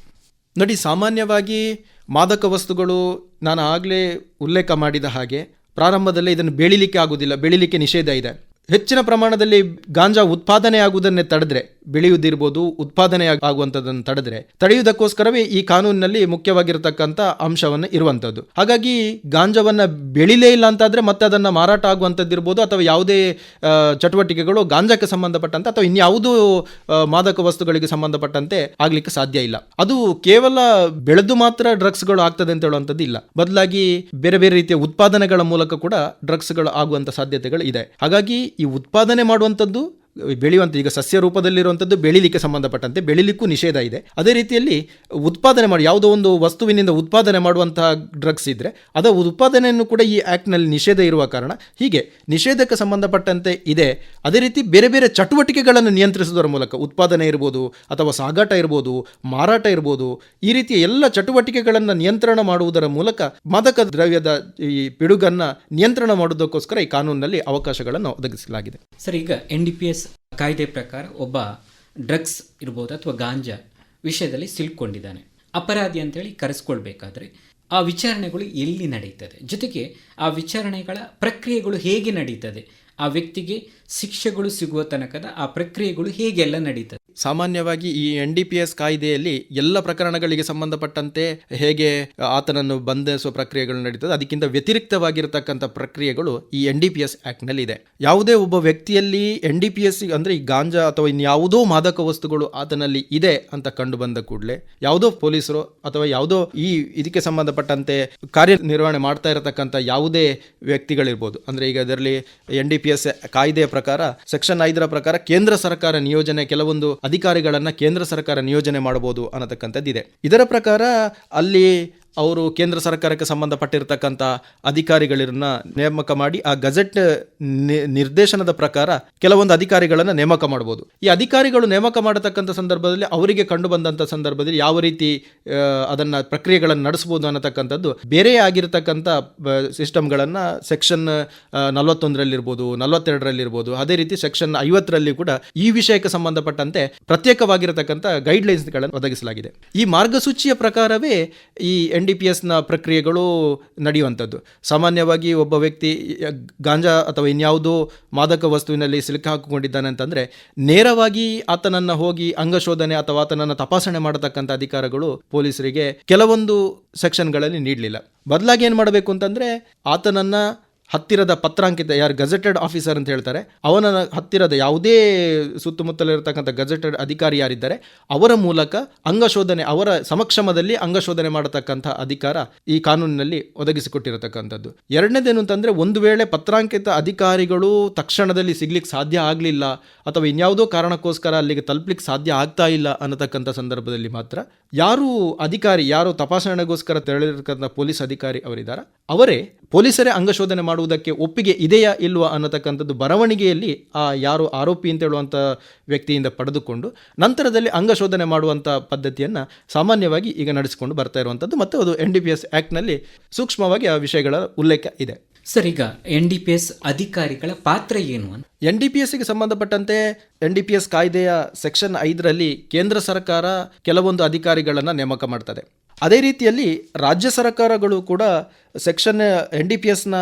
ನೋಡಿ ಸಾಮಾನ್ಯವಾಗಿ ಮಾದಕ ವಸ್ತುಗಳು ನಾನು ಆಗಲೇ ಉಲ್ಲೇಖ ಮಾಡಿದ ಹಾಗೆ ಪ್ರಾರಂಭದಲ್ಲೇ ಇದನ್ನು ಬೆಳಿಲಿಕ್ಕೆ ಆಗುವುದಿಲ್ಲ ಬೆಳಿಲಿಕ್ಕೆ ನಿಷೇಧ ಇದೆ. ಹೆಚ್ಚಿನ ಪ್ರಮಾಣದಲ್ಲಿ ಗಾಂಜಾ ಉತ್ಪಾದನೆ ಆಗುವುದನ್ನೇ ತಡೆದ್ರೆ, ಬೆಳೆಯುವುದಿರ್ಬೋದು ಉತ್ಪಾದನೆ ಆಗ್- ಆಗುವಂಥದ್ದನ್ನು ತಡೆದ್ರೆ, ತಡೆಯುವುದಕ್ಕೋಸ್ಕರವೇ ಈ ಕಾನೂನಿನಲ್ಲಿ ಮುಖ್ಯವಾಗಿರತಕ್ಕಂಥ ಅಂಶವನ್ನು ಇರುವಂಥದ್ದು. ಹಾಗಾಗಿ ಗಾಂಜಾವನ್ನ ಬೆಳಿಲೇ ಇಲ್ಲ ಅಂತಾದರೆ ಮತ್ತೆ ಅದನ್ನು ಮಾರಾಟ ಆಗುವಂಥದ್ದಿರ್ಬೋದು ಅಥವಾ ಯಾವುದೇ ಚಟುವಟಿಕೆಗಳು ಗಾಂಜಾಕ್ಕೆ ಸಂಬಂಧಪಟ್ಟಂತೆ ಅಥವಾ ಇನ್ಯಾವುದೂ ಮಾದಕ ವಸ್ತುಗಳಿಗೆ ಸಂಬಂಧಪಟ್ಟಂತೆ ಆಗಲಿಕ್ಕೆ ಸಾಧ್ಯ ಇಲ್ಲ. ಅದು ಕೇವಲ ಬೆಳೆದು ಮಾತ್ರ ಡ್ರಗ್ಸ್ಗಳು ಆಗ್ತದೆ ಅಂತ ಹೇಳುವಂಥದ್ದು ಇಲ್ಲ ಬದಲಾಗಿ ಬೇರೆ ಬೇರೆ ರೀತಿಯ ಉತ್ಪಾದನೆಗಳ ಮೂಲಕ ಕೂಡ ಡ್ರಗ್ಸ್ಗಳು ಆಗುವಂಥ ಸಾಧ್ಯತೆಗಳು ಇದೆ. ಹಾಗಾಗಿ ಈ ಉತ್ಪಾದನೆ ಮಾಡುವಂಥದ್ದು? ಬೆಳೆಯುವಂಥ ಈಗ ಸಸ್ಯ ರೂಪದಲ್ಲಿರುವಂಥದ್ದು ಬೆಳಿಲಿಕ್ಕೆ ಸಂಬಂಧಪಟ್ಟಂತೆ ಬೆಳಿಲಿಕ್ಕೂ ನಿಷೇಧ ಇದೆ. ಅದೇ ರೀತಿಯಲ್ಲಿ ಉತ್ಪಾದನೆ ಮಾಡಿ ಯಾವುದೋ ಒಂದು ವಸ್ತುವಿನಿಂದ ಉತ್ಪಾದನೆ ಮಾಡುವಂತಹ ಡ್ರಗ್ಸ್ ಇದ್ದರೆ ಅದರ ಉತ್ಪಾದನೆಯನ್ನು ಕೂಡ ಈ ಆ್ಯಕ್ಟ್ನಲ್ಲಿ ನಿಷೇಧ ಇರುವ ಕಾರಣ ಹೀಗೆ ನಿಷೇಧಕ್ಕೆ ಸಂಬಂಧಪಟ್ಟಂತೆ ಇದೆ. ಅದೇ ರೀತಿ ಬೇರೆ ಬೇರೆ ಚಟುವಟಿಕೆಗಳನ್ನು ನಿಯಂತ್ರಿಸುವುದರ ಮೂಲಕ ಉತ್ಪಾದನೆ ಇರ್ಬೋದು ಅಥವಾ ಸಾಗಾಟ ಇರ್ಬೋದು, ಮಾರಾಟ ಇರ್ಬೋದು, ಈ ರೀತಿಯ ಎಲ್ಲ ಚಟುವಟಿಕೆಗಳನ್ನು ನಿಯಂತ್ರಣ ಮಾಡುವುದರ ಮೂಲಕ ಮಾದಕ ದ್ರವ್ಯದ ಈ ಪಿಡುಗನ್ನು ನಿಯಂತ್ರಣ ಮಾಡುವುದಕ್ಕೋಸ್ಕರ ಈ ಕಾನೂನಿನಲ್ಲಿ ಅವಕಾಶಗಳನ್ನು ಒದಗಿಸಲಾಗಿದೆ. ಸರ್, ಈಗ ಎನ್ ಡಿ ಪಿ ಎಸ್ ಕಾಯ್ದೆ ಪ್ರಕಾರ ಒಬ್ಬ ಡ್ರಗ್ಸ್ ಇರ್ಬೋದು ಅಥವಾ ಗಾಂಜಾ ವಿಷಯದಲ್ಲಿ ಸಿಲ್ಕೊಂಡಿದ್ದಾನೆ. ಅಪರಾಧಿ ಅಂತೇಳಿ ಕರೆಸ್ಕೊಳ್ಬೇಕಾದ್ರೆ ಆ ವಿಚಾರಣೆಗಳು ಎಲ್ಲಿ ನಡೀತದೆ? ಜೊತೆಗೆ ಆ ವಿಚಾರಣೆಗಳ ಪ್ರಕ್ರಿಯೆಗಳು ಹೇಗೆ ನಡೀತದೆ? ಆ ವ್ಯಕ್ತಿಗೆ ಶಿಕ್ಷೆಗಳು ಸಿಗುವ ತನಕದ ಆ ಪ್ರಕ್ರಿಯೆಗಳು ಹೇಗೆಲ್ಲ ನಡೀತದೆ? ಸಾಮಾನ್ಯವಾಗಿ ಈ ಎನ್ ಡಿ ಪಿ ಎಸ್ ಕಾಯ್ದೆಯಲ್ಲಿ ಎಲ್ಲ ಪ್ರಕರಣಗಳಿಗೆ ಸಂಬಂಧಪಟ್ಟಂತೆ ಹೇಗೆ ಆತನನ್ನು ಬಂಧಿಸುವ ಪ್ರಕ್ರಿಯೆಗಳು ನಡೀತದೆ, ಅದಕ್ಕಿಂತ ವ್ಯತಿರಿಕ್ತವಾಗಿರತಕ್ಕಂಥ ಪ್ರಕ್ರಿಯೆಗಳು ಈ ಎನ್ ಡಿ ಪಿ ಎಸ್ ಆ್ಯಕ್ಟ್ನಲ್ಲಿ ಇದೆ ಯಾವುದೇ ಒಬ್ಬ ವ್ಯಕ್ತಿಯಲ್ಲಿ ಎನ್ ಡಿ ಪಿ ಎಸ್ ಅಂದರೆ ಈ ಗಾಂಜಾ ಅಥವಾ ಇನ್ಯಾವುದೋ ಮಾದಕ ವಸ್ತುಗಳು ಆತನಲ್ಲಿ ಇದೆ ಅಂತ ಕಂಡು ಬಂದ ಕೂಡಲೇ ಯಾವುದೋ ಪೊಲೀಸರು ಅಥವಾ ಯಾವುದೋ ಈ ಇದಕ್ಕೆ ಸಂಬಂಧಪಟ್ಟಂತೆ ಕಾರ್ಯನಿರ್ವಹಣೆ ಮಾಡ್ತಾ ಇರತಕ್ಕಂಥ ಯಾವುದೇ ವ್ಯಕ್ತಿಗಳಿರ್ಬೋದು. ಅಂದರೆ ಈಗ ಅದರಲ್ಲಿ ಎನ್ ಡಿ ಪಿ ಎಸ್ ಕಾಯ್ದೆಯ ಪ್ರಕಾರ, ಸೆಕ್ಷನ್ ಐದರ ಪ್ರಕಾರ ಕೇಂದ್ರ ಸರ್ಕಾರ ನಿಯೋಜನೆ ಕೆಲವೊಂದು ಅಧಿಕಾರಿಗಳನ್ನ ಕೇಂದ್ರ ಸರ್ಕಾರ ನಿಯೋಜನೆ ಮಾಡಬಹುದು ಅನ್ನತಕ್ಕಂಥದ್ದಿದೆ. ಇದರ ಪ್ರಕಾರ ಅಲ್ಲಿ ಅವರು ಕೇಂದ್ರ ಸರ್ಕಾರಕ್ಕೆ ಸಂಬಂಧಪಟ್ಟಿರತಕ್ಕಂಥ ಅಧಿಕಾರಿಗಳನ್ನ ನೇಮಕ ಮಾಡಿ ಆ ಗಜೆಟ್ ನಿರ್ದೇಶನದ ಪ್ರಕಾರ ಕೆಲವೊಂದು ಅಧಿಕಾರಿಗಳನ್ನ ನೇಮಕ ಮಾಡಬಹುದು ಈ ಅಧಿಕಾರಿಗಳು ನೇಮಕ ಮಾಡತಕ್ಕಂಥ ಸಂದರ್ಭದಲ್ಲಿ ಅವರಿಗೆ ಕಂಡು ಬಂದಂಥ ಸಂದರ್ಭದಲ್ಲಿ ಯಾವ ರೀತಿ ಅದನ್ನ ಪ್ರಕ್ರಿಯೆಗಳನ್ನು ನಡೆಸಬಹುದು ಅನ್ನತಕ್ಕಂಥದ್ದು ಬೇರೆ ಆಗಿರತಕ್ಕಂಥ ಸಿಸ್ಟಮ್ಗಳನ್ನ ಸೆಕ್ಷನ್ ನಲವತ್ತೊಂದರಲ್ಲಿರ್ಬೋದು, ನಲವತ್ತೆರಡರಲ್ಲಿರ್ಬೋದು, ಅದೇ ರೀತಿ ಸೆಕ್ಷನ್ ಐವತ್ತರಲ್ಲಿ ಕೂಡ ಈ ವಿಷಯಕ್ಕೆ ಸಂಬಂಧಪಟ್ಟಂತೆ ಪ್ರತ್ಯೇಕವಾಗಿರತಕ್ಕಂಥ ಗೈಡ್ಲೈನ್ಸ್ಗಳನ್ನು ಒದಗಿಸಲಾಗಿದೆ. ಈ ಮಾರ್ಗಸೂಚಿಯ ಪ್ರಕಾರವೇ ಈ ಎನ್ ಡಿ ಪಿ ಎಸ್ನ ಪ್ರಕ್ರಿಯೆಗಳು ನಡೆಯುವಂಥದ್ದು. ಸಾಮಾನ್ಯವಾಗಿ ಒಬ್ಬ ವ್ಯಕ್ತಿ ಗಾಂಜಾ ಅಥವಾ ಇನ್ಯಾವುದೋ ಮಾದಕ ವಸ್ತುವಿನಲ್ಲಿ ಸಿಲುಕಿ ಹಾಕಿಕೊಂಡಿದ್ದಾನೆ ಅಂತಂದರೆ, ನೇರವಾಗಿ ಆತನನ್ನು ಹೋಗಿ ಅಂಗಶೋಧನೆ ಅಥವಾ ಆತನನ್ನು ತಪಾಸಣೆ ಮಾಡತಕ್ಕಂಥ ಅಧಿಕಾರಗಳು ಪೊಲೀಸರಿಗೆ ಕೆಲವೊಂದು ಸೆಕ್ಷನ್ಗಳಲ್ಲಿ ನೀಡಲಿಲ್ಲ. ಬದಲಾಗಿ ಏನು ಮಾಡಬೇಕು ಅಂತಂದರೆ, ಆತನನ್ನು ಹತ್ತಿರದ ಪತ್ರಾಂಕಿತ ಯಾರು ಗಜೆಟೆಡ್ ಆಫೀಸರ್ ಅಂತ ಹೇಳ್ತಾರೆ, ಅವನ ಹತ್ತಿರದ ಯಾವುದೇ ಸುತ್ತಮುತ್ತಲಿರತಕ್ಕಂಥ ಗಜೆಟೆಡ್ ಅಧಿಕಾರಿ ಯಾರಿದ್ದಾರೆ, ಅವರ ಮೂಲಕ ಅಂಗಶೋಧನೆ, ಅವರ ಸಮಕ್ಷಮದಲ್ಲಿ ಅಂಗಶೋಧನೆ ಮಾಡತಕ್ಕಂಥ ಅಧಿಕಾರ ಈ ಕಾನೂನಿನಲ್ಲಿ ಒದಗಿಸಿಕೊಟ್ಟಿರತಕ್ಕಂಥದ್ದು. ಎರಡನೇದೇನು ಅಂತಂದರೆ, ಒಂದು ವೇಳೆ ಪತ್ರಾಂಕಿತ ಅಧಿಕಾರಿಗಳು ತಕ್ಷಣದಲ್ಲಿ ಸಿಗ್ಲಿಕ್ಕೆ ಸಾಧ್ಯ ಆಗಲಿಲ್ಲ, ಅಥವಾ ಇನ್ಯಾವುದೋ ಕಾರಣಕ್ಕೋಸ್ಕರ ಅಲ್ಲಿಗೆ ತಲುಪಲಿಕ್ಕೆ ಸಾಧ್ಯ ಆಗ್ತಾ ಇಲ್ಲ ಅನ್ನತಕ್ಕಂಥ ಸಂದರ್ಭದಲ್ಲಿ ಮಾತ್ರ ಯಾರು ಅಧಿಕಾರಿ, ಯಾರು ತಪಾಸಣೆಗೋಸ್ಕರ ತೆರಳಿರತಕ್ಕಂಥ ಪೊಲೀಸ್ ಅಧಿಕಾರಿ ಅವರಿದ್ದಾರೆ, ಅವರೇ ಪೊಲೀಸರೇ ಅಂಗಶೋಧನೆ ಮಾಡುವುದಕ್ಕೆ ಒಪ್ಪಿಗೆ ಇದೆಯಾ ಇಲ್ವಾ ಅನ್ನತಕ್ಕಂಥದ್ದು ಬರವಣಿಗೆಯಲ್ಲಿ ಆ ಯಾರು ಆರೋಪಿ ಅಂತ ಹೇಳುವಂಥ ವ್ಯಕ್ತಿಯಿಂದ ಪಡೆದುಕೊಂಡು ನಂತರದಲ್ಲಿ ಅಂಗಶೋಧನೆ ಮಾಡುವಂಥ ಪದ್ಧತಿಯನ್ನು ಸಾಮಾನ್ಯವಾಗಿ ಈಗ ನಡೆಸಿಕೊಂಡು ಬರ್ತಾ ಇರುವಂಥದ್ದು ಮತ್ತು ಅದು ಎನ್ ಡಿ ಪಿ ಎಸ್ ಆ್ಯಕ್ಟ್ನಲ್ಲಿ ಸೂಕ್ಷ್ಮವಾಗಿ ಆ ವಿಷಯಗಳ ಉಲ್ಲೇಖ ಇದೆ. ಸರ್ ಈಗ ಎನ್ ಡಿ ಪಿ ಎಸ್ ಅಧಿಕಾರಿಗಳ ಪಾತ್ರ ಏನು ಅಂತ? ಎನ್ ಡಿ ಪಿ ಎಸ್ಗೆ ಸಂಬಂಧಪಟ್ಟಂತೆ ಎನ್ ಡಿ ಪಿ ಎಸ್ ಕಾಯ್ದೆಯ ಸೆಕ್ಷನ್ ಐದರಲ್ಲಿ ಕೇಂದ್ರ ಸರ್ಕಾರ ಕೆಲವೊಂದು ಅಧಿಕಾರಿಗಳನ್ನು ನೇಮಕ ಮಾಡ್ತದೆ. ಅದೇ ರೀತಿಯಲ್ಲಿ ರಾಜ್ಯ ಸರ್ಕಾರಗಳು ಕೂಡ ಸೆಕ್ಷನ್ ಎನ್ ಡಿ ಪಿ ಎಸ್ನ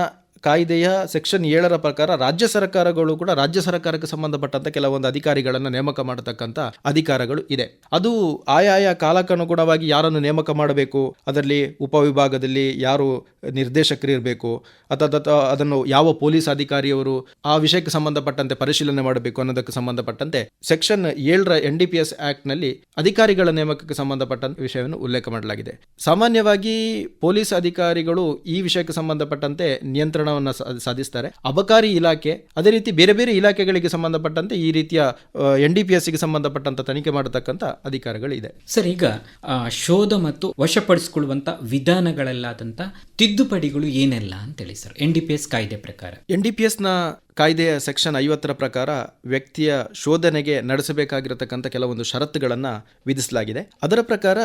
ಕಾಯ್ದೆಯ ಸೆಕ್ಷನ್ ಏಳರ ಪ್ರಕಾರ ರಾಜ್ಯ ಸರ್ಕಾರಗಳು ಕೂಡ ರಾಜ್ಯ ಸರ್ಕಾರಕ್ಕೆ ಸಂಬಂಧಪಟ್ಟಂತ ಕೆಲವೊಂದು ಅಧಿಕಾರಿಗಳನ್ನು ನೇಮಕ ಮಾಡತಕ್ಕಂತ ಅಧಿಕಾರಗಳು ಇದೆ. ಅದು ಆಯಾಯ ಕಾಲಕ್ಕನುಗುಣವಾಗಿ ಯಾರನ್ನು ನೇಮಕ ಮಾಡಬೇಕು, ಅದರಲ್ಲಿ ಉಪವಿಭಾಗದಲ್ಲಿ ಯಾರು ನಿರ್ದೇಶಕರು ಇರಬೇಕು ಅಥವಾ ಅದನ್ನು ಯಾವ ಪೊಲೀಸ್ ಅಧಿಕಾರಿಯವರು ಆ ವಿಷಯಕ್ಕೆ ಸಂಬಂಧಪಟ್ಟಂತೆ ಪರಿಶೀಲನೆ ಮಾಡಬೇಕು ಅನ್ನೋದಕ್ಕೆ ಸಂಬಂಧಪಟ್ಟಂತೆ ಸೆಕ್ಷನ್ ಏಳರ ಎನ್ ಡಿ ಪಿ ಎಸ್ ಅಧಿಕಾರಿಗಳ ನೇಮಕಕ್ಕೆ ಸಂಬಂಧಪಟ್ಟ ವಿಷಯವನ್ನು ಉಲ್ಲೇಖ ಮಾಡಲಾಗಿದೆ. ಸಾಮಾನ್ಯವಾಗಿ ಪೊಲೀಸ್ ಅಧಿಕಾರಿಗಳು ಈ ವಿಷಯಕ್ಕೆ ಸಂಬಂಧಪಟ್ಟಂತೆ ನಿಯಂತ್ರಣವನ್ನು ಸಾ- ಸಾಧಿಸ್ತಾರೆ. ಅಬಕಾರಿ ಇಲಾಖೆ ಅದೇ ರೀತಿ ಬೇರೆ ಬೇರೆ ಇಲಾಖೆಗಳಿಗೆ ಸಂಬಂಧಪಟ್ಟಂತೆ ಈ ರೀತಿಯ ಎನ್ ಡಿ ಪಿ ಎಸ್ಗೆ ಸಂಬಂಧಪಟ್ಟಂತ ತನಿಖೆ ಮಾಡತಕ್ಕಂತ ಅಧಿಕಾರಗಳಿದೆ. ಸರ್ ಈಗ ಶೋಧ ಮತ್ತು ವಶಪಡಿಸಿಕೊಳ್ಳುವಂತ ವಿಧಾನಗಳಲ್ಲಾದಂಥ ತಿದ್ದುಪಡಿಗಳು ಏನೆಲ್ಲ ಅಂತೇಳಿ sir? N D P S ಕಾಯ್ದೆ ಪ್ರಕಾರ. ಎನ್ ಡಿ ಪಿ ಎಸ್ನ ಕಾಯ್ದೆಯ ಸೆಕ್ಷನ್ ಐವತ್ತರ ಪ್ರಕಾರ ವ್ಯಕ್ತಿಯ ಶೋಧನೆಗೆ ನಡೆಸಬೇಕಾಗಿರತಕ್ಕಂಥ ಕೆಲವೊಂದು ಷರತ್ತುಗಳನ್ನು ವಿಧಿಸಲಾಗಿದೆ. ಅದರ ಪ್ರಕಾರ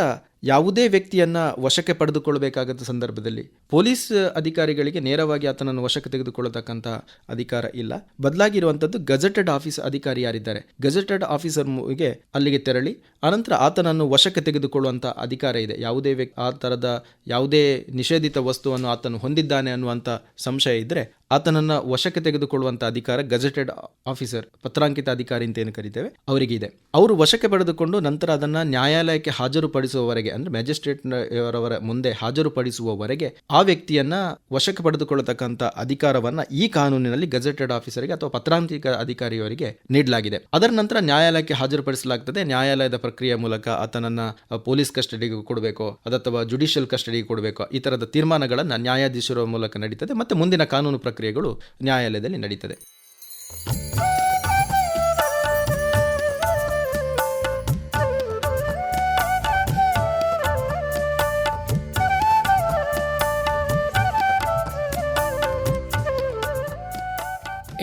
ಯಾವುದೇ ವ್ಯಕ್ತಿಯನ್ನ ವಶಕ್ಕೆ ಪಡೆದುಕೊಳ್ಳಬೇಕಾಗದ ಸಂದರ್ಭದಲ್ಲಿ ಪೊಲೀಸ್ ಅಧಿಕಾರಿಗಳಿಗೆ ನೇರವಾಗಿ ಆತನನ್ನು ವಶಕ್ಕೆ ತೆಗೆದುಕೊಳ್ಳತಕ್ಕಂಥ ಅಧಿಕಾರ ಇಲ್ಲ. ಬದಲಾಗಿರುವಂಥದ್ದು ಗಜೆಟೆಡ್ ಆಫೀಸ್ ಅಧಿಕಾರಿ ಯಾರಿದ್ದಾರೆ. ಗಜೆಟೆಡ್ ಆಫೀಸರ್ಗೆ ಅಲ್ಲಿಗೆ ತೆರಳಿ, ಅನಂತರ ಆತನನ್ನು ವಶಕ್ಕೆ ತೆಗೆದುಕೊಳ್ಳುವಂಥ ಅಧಿಕಾರ ಇದೆ. ಯಾವುದೇ ವ್ಯಕ್ತಿ, ಆ ಥರದ ಯಾವುದೇ ನಿಷೇಧಿತ ವಸ್ತುವನ್ನು ಆತನು ಹೊಂದಿದ್ದಾನೆ ಅನ್ನುವಂಥ ಸಂಶಯ ಇದ್ದರೆ ಆತನನ್ನ ವಶಕ್ಕೆ ತೆಗೆದುಕೊಳ್ಳುವಂಥ ಅಧಿಕಾರ ಗಜೆಟೆಡ್ ಆಫೀಸರ್, ಪತ್ರಾಂಕಿತ ಅಧಿಕಾರಿ ಅಂತ ಏನು ಕರಿತೇವೆ, ಅವರಿಗೆ ಇದೆ. ಅವರು ವಶಕ್ಕೆ ಪಡೆದುಕೊಂಡು ನಂತರ ಅದನ್ನ ನ್ಯಾಯಾಲಯಕ್ಕೆ ಹಾಜರುಪಡಿಸುವವರೆಗೆ ಅಂದ್ರೆ ಮ್ಯಾಜಿಸ್ಟ್ರೇಟ್ ಅವರವರ ಮುಂದೆ ಹಾಜರುಪಡಿಸುವವರೆಗೆ ಆ ವ್ಯಕ್ತಿಯನ್ನ ವಶಕ್ಕೆ ಪಡೆದುಕೊಳ್ಳತಕ್ಕಂಥ ಅಧಿಕಾರವನ್ನ ಈ ಕಾನೂನಿನಲ್ಲಿ ಗಜೆಟೆಡ್ ಆಫೀಸರ್ಗೆ ಅಥವಾ ಪತ್ರಾಂತಿಕ ಅಧಿಕಾರಿಯವರಿಗೆ ನೀಡಲಾಗಿದೆ. ಅದರ ನಂತರ ನ್ಯಾಯಾಲಯಕ್ಕೆ ಹಾಜರುಪಡಿಸಲಾಗ್ತದೆ. ನ್ಯಾಯಾಲಯದ ಪ್ರಕ್ರಿಯೆ ಮೂಲಕ ಆತನನ್ನ ಪೊಲೀಸ್ ಕಸ್ಟಡಿಗೆ ಕೊಡಬೇಕು ಅಥವಾ ಜುಡಿಷಿಯಲ್ ಕಸ್ಟಡಿಗೆ ಕೊಡಬೇಕು, ಈ ತರದ ತೀರ್ಮಾನಗಳನ್ನು ನ್ಯಾಯಾಧೀಶರ ಮೂಲಕ ನಡೀತದೆ. ಮತ್ತೆ ಮುಂದಿನ ಕಾನೂನು ಪ್ರಕ್ರಿಯೆಗಳು ನ್ಯಾಯಾಲಯದಲ್ಲಿ ನಡೀತದೆ.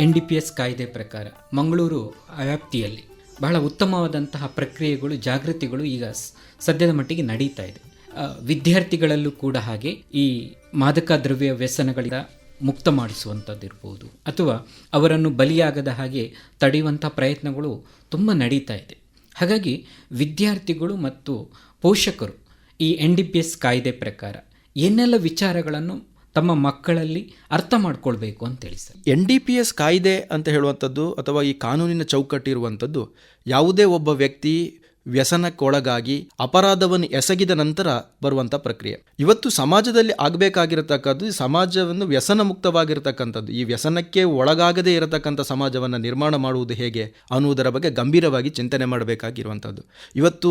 ಎನ್ ಡಿ ಪಿ ಎಸ್ ಕಾಯ್ದೆ ಪ್ರಕಾರ ಮಂಗಳೂರು ವ್ಯಾಪ್ತಿಯಲ್ಲಿ ಬಹಳ ಉತ್ತಮವಾದಂತಹ ಪ್ರಕ್ರಿಯೆಗಳು, ಜಾಗೃತಿಗಳು ಈಗ ಸದ್ಯದ ಮಟ್ಟಿಗೆ ನಡೀತಾ ಇದೆ. ವಿದ್ಯಾರ್ಥಿಗಳಲ್ಲೂ ಕೂಡ ಹಾಗೆ ಈ ಮಾದಕ ದ್ರವ್ಯ ವ್ಯಸನಗಳಿಂದ ಮುಕ್ತ ಮಾಡಿಸುವಂಥದ್ದಿರ್ಬೋದು ಅಥವಾ ಅವರನ್ನು ಬಲಿಯಾಗದ ಹಾಗೆ ತಡೆಯುವಂಥ ಪ್ರಯತ್ನಗಳು ತುಂಬ ನಡೀತಾ ಇದೆ. ಹಾಗಾಗಿ ವಿದ್ಯಾರ್ಥಿಗಳು ಮತ್ತು ಪೋಷಕರು ಈ ಎನ್ ಡಿ ಪಿ ಎಸ್ ಕಾಯ್ದೆ ಪ್ರಕಾರ ಏನೆಲ್ಲ ವಿಚಾರಗಳನ್ನು ತಮ್ಮ ಮಕ್ಕಳಲ್ಲಿ ಅರ್ಥ ಮಾಡ್ಕೊಳ್ಬೇಕು ಅಂತೇಳಿ sir. N D P S ಕಾಯ್ದೆ ಅಂತ ಹೇಳುವಂಥದ್ದು ಅಥವಾ ಈ ಕಾನೂನಿನ ಚೌಕಟ್ಟಿರುವಂಥದ್ದು ಯಾವುದೇ ಒಬ್ಬ ವ್ಯಕ್ತಿ ವ್ಯಸನಕ್ಕೊಳಗಾಗಿ ಅಪರಾಧವನ್ನು ಎಸಗಿದ ನಂತರ ಬರುವಂಥ ಪ್ರಕ್ರಿಯೆ. ಇವತ್ತು ಸಮಾಜದಲ್ಲಿ ಆಗಬೇಕಾಗಿರತಕ್ಕದ್ದು ಸಮಾಜವನ್ನು ವ್ಯಸನ ಮುಕ್ತವಾಗಿರತಕ್ಕಂಥದ್ದು ಈ ವ್ಯಸನಕ್ಕೆ ಒಳಗಾಗದೇ ಇರತಕ್ಕಂಥ ಸಮಾಜವನ್ನು ನಿರ್ಮಾಣ ಮಾಡುವುದು ಹೇಗೆ ಅನ್ನುವುದರ ಬಗ್ಗೆ ಗಂಭೀರವಾಗಿ ಚಿಂತನೆ ಮಾಡಬೇಕಾಗಿರುವಂಥದ್ದು. ಇವತ್ತು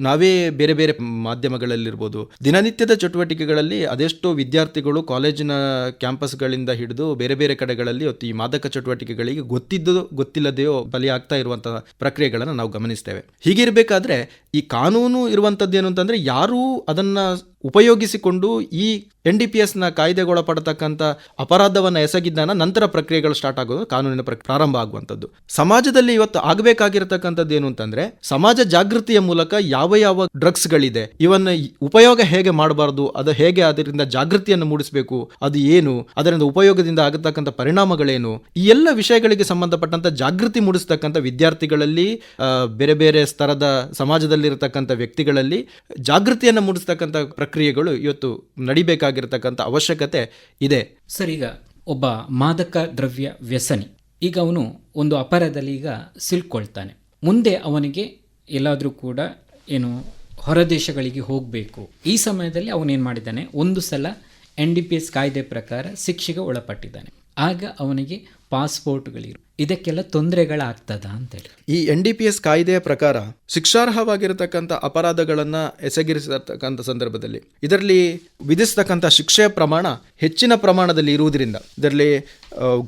ನಾವೇ ಬೇರೆ ಬೇರೆ ಮಾಧ್ಯಮಗಳಲ್ಲಿರ್ಬೋದು, ದಿನನಿತ್ಯದ ಚಟುವಟಿಕೆಗಳಲ್ಲಿ ಅದೆಷ್ಟೋ ವಿದ್ಯಾರ್ಥಿಗಳು ಕಾಲೇಜಿನ ಕ್ಯಾಂಪಸ್ಗಳಿಂದ ಹಿಡಿದು ಬೇರೆ ಬೇರೆ ಕಡೆಗಳಲ್ಲಿ ಇವತ್ತು ಈ ಮಾದಕ ಚಟುವಟಿಕೆಗಳಿಗೆ ಗೊತ್ತಿದ್ದು ಗೊತ್ತಿಲ್ಲದೆಯೋ ಬಲಿಯಾಗ್ತಾ ಇರುವಂತಹ ಪ್ರಕ್ರಿಯೆಗಳನ್ನು ನಾವು ಗಮನಿಸ್ತೇವೆ. ಹೀಗಿರಬೇಕಾದ್ರೆ ಈ ಕಾನೂನು ಇರುವಂಥದ್ದು ಏನು ಅಂತಂದ್ರೆ ಯಾರೂ ಅದನ್ನ ಉಪಯೋಗಿಸಿಕೊಂಡು ಈ ಎನ್ ಡಿ ಪಿ ಎಸ್ನ ಕಾಯ್ದೆಗೊಳಪಡತಕ್ಕಂಥ ಅಪರಾಧವನ್ನು ಎಸಗಿದ್ದಾನ ನಂತರ ಪ್ರಕ್ರಿಯೆಗಳು ಸ್ಟಾರ್ಟ್ ಆಗೋದು, ಕಾನೂನಿನ ಪ್ರಕ್- ಪ್ರಾರಂಭ ಆಗುವಂಥದ್ದು. ಸಮಾಜದಲ್ಲಿ ಇವತ್ತು ಆಗಬೇಕಾಗಿರತಕ್ಕಂಥದ್ದು ಏನು ಅಂತಂದ್ರೆ, ಸಮಾಜ ಜಾಗೃತಿಯ ಮೂಲಕ ಯಾವ ಯಾವ ಡ್ರಗ್ಸ್ಗಳಿದೆ, ಇವನ್ನ ಉಪಯೋಗ ಹೇಗೆ ಮಾಡಬಾರ್ದು, ಅದು ಹೇಗೆ ಅದರಿಂದ ಜಾಗೃತಿಯನ್ನು ಮೂಡಿಸಬೇಕು, ಅದು ಏನು, ಅದರಿಂದ ಉಪಯೋಗದಿಂದ ಆಗತಕ್ಕಂಥ ಪರಿಣಾಮಗಳೇನು, ಈ ಎಲ್ಲ ವಿಷಯಗಳಿಗೆ ಸಂಬಂಧಪಟ್ಟಂಥ ಜಾಗೃತಿ ಮೂಡಿಸ್ತಕ್ಕಂಥ ವಿದ್ಯಾರ್ಥಿಗಳಲ್ಲಿ ಬೇರೆ ಬೇರೆ ಸ್ತರದ ಸಮಾಜದಲ್ಲಿರತಕ್ಕಂಥ ವ್ಯಕ್ತಿಗಳಲ್ಲಿ ಜಾಗೃತಿಯನ್ನು ಮೂಡಿಸ್ತಕ್ಕಂಥ ಪ್ರಕ್ರಿಯೆಗಳು ಇವತ್ತು ನಡಿಬೇಕಾಗಿರ್ತಕ್ಕಂಥ ಅವಶ್ಯಕತೆ ಇದೆ. ಸರ್, ಈಗ ಒಬ್ಬ ಮಾದಕ ದ್ರವ್ಯ ವ್ಯಸನಿ, ಈಗ ಅವನು ಒಂದು ಅಪರಾಧದಲ್ಲಿ ಈಗ ಸಿಲ್ಕೊಳ್ತಾನೆ. ಮುಂದೆ ಅವನಿಗೆ ಎಲ್ಲಾದರೂ ಕೂಡ ಏನು ಹೊರದೇಶಗಳಿಗೆ ಹೋಗಬೇಕು. ಈ ಸಮಯದಲ್ಲಿ ಅವನೇನು ಮಾಡಿದ್ದಾನೆ? ಒಂದು ಸಲ ಎನ್ ಡಿ ಪಿ ಎಸ್ ಕಾಯ್ದೆ ಪ್ರಕಾರ ಶಿಕ್ಷೆಗೆ ಒಳಪಟ್ಟಿದ್ದಾನೆ. ಆಗ ಅವನಿಗೆ ಪಾಸ್ಪೋರ್ಟ್ಗಳಿರು ಇದಕ್ಕೆಲ್ಲ ತೊಂದರೆಗಳಾಗ್ತದ ಅಂತೇಳಿ. ಈ ಎನ್ ಡಿ ಪಿ ಎಸ್ ಕಾಯ್ದೆಯ ಪ್ರಕಾರ ಶಿಕ್ಷಾರ್ಹವಾಗಿರತಕ್ಕಂಥ ಅಪರಾಧಗಳನ್ನು ಎಸಗಿರಿಸತಕ್ಕಂಥ ಸಂದರ್ಭದಲ್ಲಿ, ಇದರಲ್ಲಿ ವಿಧಿಸತಕ್ಕಂಥ ಶಿಕ್ಷೆಯ ಪ್ರಮಾಣ ಹೆಚ್ಚಿನ ಪ್ರಮಾಣದಲ್ಲಿ ಇರುವುದರಿಂದ, ಇದರಲ್ಲಿ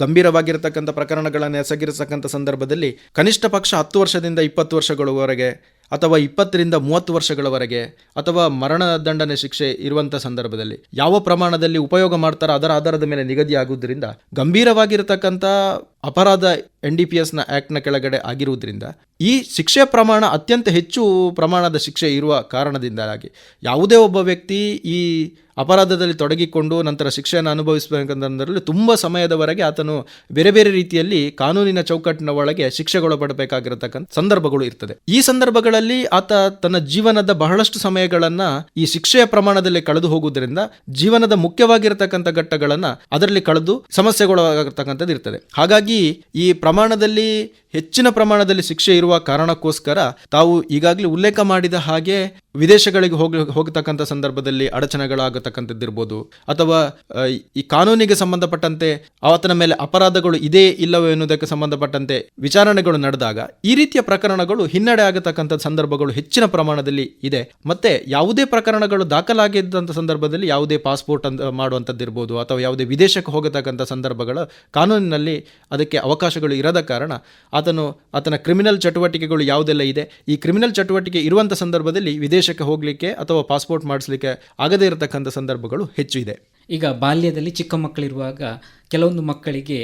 ಗಂಭೀರವಾಗಿರತಕ್ಕಂಥ ಪ್ರಕರಣಗಳನ್ನು ಎಸಗಿರತಕ್ಕಂಥ ಸಂದರ್ಭದಲ್ಲಿ ಕನಿಷ್ಠ ಪಕ್ಷ ಹತ್ತು ವರ್ಷದಿಂದ ಇಪ್ಪತ್ತು ವರ್ಷಗಳವರೆಗೆ ಅಥವಾ ಇಪ್ಪತ್ತರಿಂದ ಮೂವತ್ತು ವರ್ಷಗಳವರೆಗೆ ಅಥವಾ ಮರಣದಂಡನೆ ಶಿಕ್ಷೆ ಇರುವಂಥ ಸಂದರ್ಭದಲ್ಲಿ ಯಾವ ಪ್ರಮಾಣದಲ್ಲಿ ಉಪಯೋಗ ಮಾಡ್ತಾರೋ ಅದರ ಆಧಾರದ ಮೇಲೆ ನಿಗದಿಯಾಗುವುದರಿಂದ ಗಂಭೀರವಾಗಿರತಕ್ಕಂಥ ಅಪರಾಧ ಎನ್ ಡಿ ಪಿ ಎಸ್ನ ಆ್ಯಕ್ಟ್ನ ಕೆಳಗಡೆ ಆಗಿರುವುದರಿಂದ ಈ ಶಿಕ್ಷೆ ಪ್ರಮಾಣ ಅತ್ಯಂತ ಹೆಚ್ಚು ಪ್ರಮಾಣದ ಶಿಕ್ಷೆ ಇರುವ ಕಾರಣದಿಂದಾಗಿ ಯಾವುದೇ ಒಬ್ಬ ವ್ಯಕ್ತಿ ಈ ಅಪರಾಧದಲ್ಲಿ ತೊಡಗಿಕೊಂಡು ನಂತರ ಶಿಕ್ಷೆಯನ್ನು ಅನುಭವಿಸಬೇಕಂತಂದರಲ್ಲಿ ತುಂಬ ಸಮಯದವರೆಗೆ ಆತನು ಬೇರೆ ಬೇರೆ ರೀತಿಯಲ್ಲಿ ಕಾನೂನಿನ ಚೌಕಟ್ಟಿನ ಒಳಗೆ ಶಿಕ್ಷೆಗೊಳಪಡಬೇಕಾಗಿರತಕ್ಕಂಥ ಸಂದರ್ಭಗಳು ಇರ್ತದೆ. ಈ ಸಂದರ್ಭಗಳಲ್ಲಿ ಆತ ತನ್ನ ಜೀವನದ ಬಹಳಷ್ಟು ಸಮಯಗಳನ್ನು ಈ ಶಿಕ್ಷೆಯ ಪ್ರಮಾಣದಲ್ಲಿ ಕಳೆದು ಹೋಗುವುದರಿಂದ ಜೀವನದ ಮುಖ್ಯವಾಗಿರತಕ್ಕಂಥ ಘಟ್ಟಗಳನ್ನು ಅದರಲ್ಲಿ ಕಳೆದು ಸಮಸ್ಯೆಗೊಳಗಾಗಿರ್ತಕ್ಕಂಥದ್ದು ಇರ್ತದೆ ಹಾಗಾಗಿ ಈ ಪ್ರಮಾಣದಲ್ಲಿ ಹೆಚ್ಚಿನ ಪ್ರಮಾಣದಲ್ಲಿ ಶಿಕ್ಷೆ ಇರುವ ಕಾರಣಕ್ಕೋಸ್ಕರ ತಾವು ಈಗಾಗಲೇ ಉಲ್ಲೇಖ ಮಾಡಿದ ಹಾಗೆ ವಿದೇಶಗಳಿಗೆ ಹೋಗ, ಹೋಗತಕ್ಕಂಥ ಸಂದರ್ಭದಲ್ಲಿ ಅಡಚಣೆಗಳಾಗತಕ್ಕಂಥದ್ದಿರ್ಬೋದು. ಅಥವಾ ಈ ಕಾನೂನಿಗೆ ಸಂಬಂಧಪಟ್ಟಂತೆ ಆತನ ಮೇಲೆ ಅಪರಾಧಗಳು ಇದೇ ಇಲ್ಲವೋ ಎನ್ನುವುದಕ್ಕೆ ಸಂಬಂಧಪಟ್ಟಂತೆ ವಿಚಾರಣೆಗಳು ನಡೆದಾಗ ಈ ರೀತಿಯ ಪ್ರಕರಣಗಳು ಹಿನ್ನಡೆ ಆಗತಕ್ಕಂಥ ಸಂದರ್ಭಗಳು ಹೆಚ್ಚಿನ ಪ್ರಮಾಣದಲ್ಲಿ ಇದೆ. ಮತ್ತೆ ಯಾವುದೇ ಪ್ರಕರಣಗಳು ದಾಖಲಾಗಿದ್ದಂಥ ಸಂದರ್ಭದಲ್ಲಿ ಯಾವುದೇ ಪಾಸ್ಪೋರ್ಟ್ ಅಂತ ಮಾಡುವಂಥದ್ದಿರ್ಬೋದು ಅಥವಾ ಯಾವುದೇ ವಿದೇಶಕ್ಕೆ ಹೋಗತಕ್ಕಂಥ ಸಂದರ್ಭಗಳು ಕಾನೂನಿನಲ್ಲಿ ಅದಕ್ಕೆ ಅವಕಾಶಗಳು ಇರದ ಕಾರಣ ಆತನು ಆತನ ಕ್ರಿಮಿನಲ್ ಚಟುವಟಿಕೆಗಳು ಯಾವುದೆಲ್ಲ ಇದೆ? ಈ ಕ್ರಿಮಿನಲ್ ಚಟುವಟಿಕೆ ಇರುವಂಥ ಸಂದರ್ಭದಲ್ಲಿ ವಿದೇಶಕ್ಕೆ ಹೋಗಲಿಕ್ಕೆ ಅಥವಾ ಪಾಸ್ಪೋರ್ಟ್ ಮಾಡಿಸ್ಲಿಕ್ಕೆ ಆಗದೇ ಇರತಕ್ಕಂಥ ಸಂದರ್ಭಗಳು ಹೆಚ್ಚು ಇದೆ. ಈಗ ಬಾಲ್ಯದಲ್ಲಿ ಚಿಕ್ಕ ಮಕ್ಕಳಿರುವಾಗ ಕೆಲವೊಂದು ಮಕ್ಕಳಿಗೆ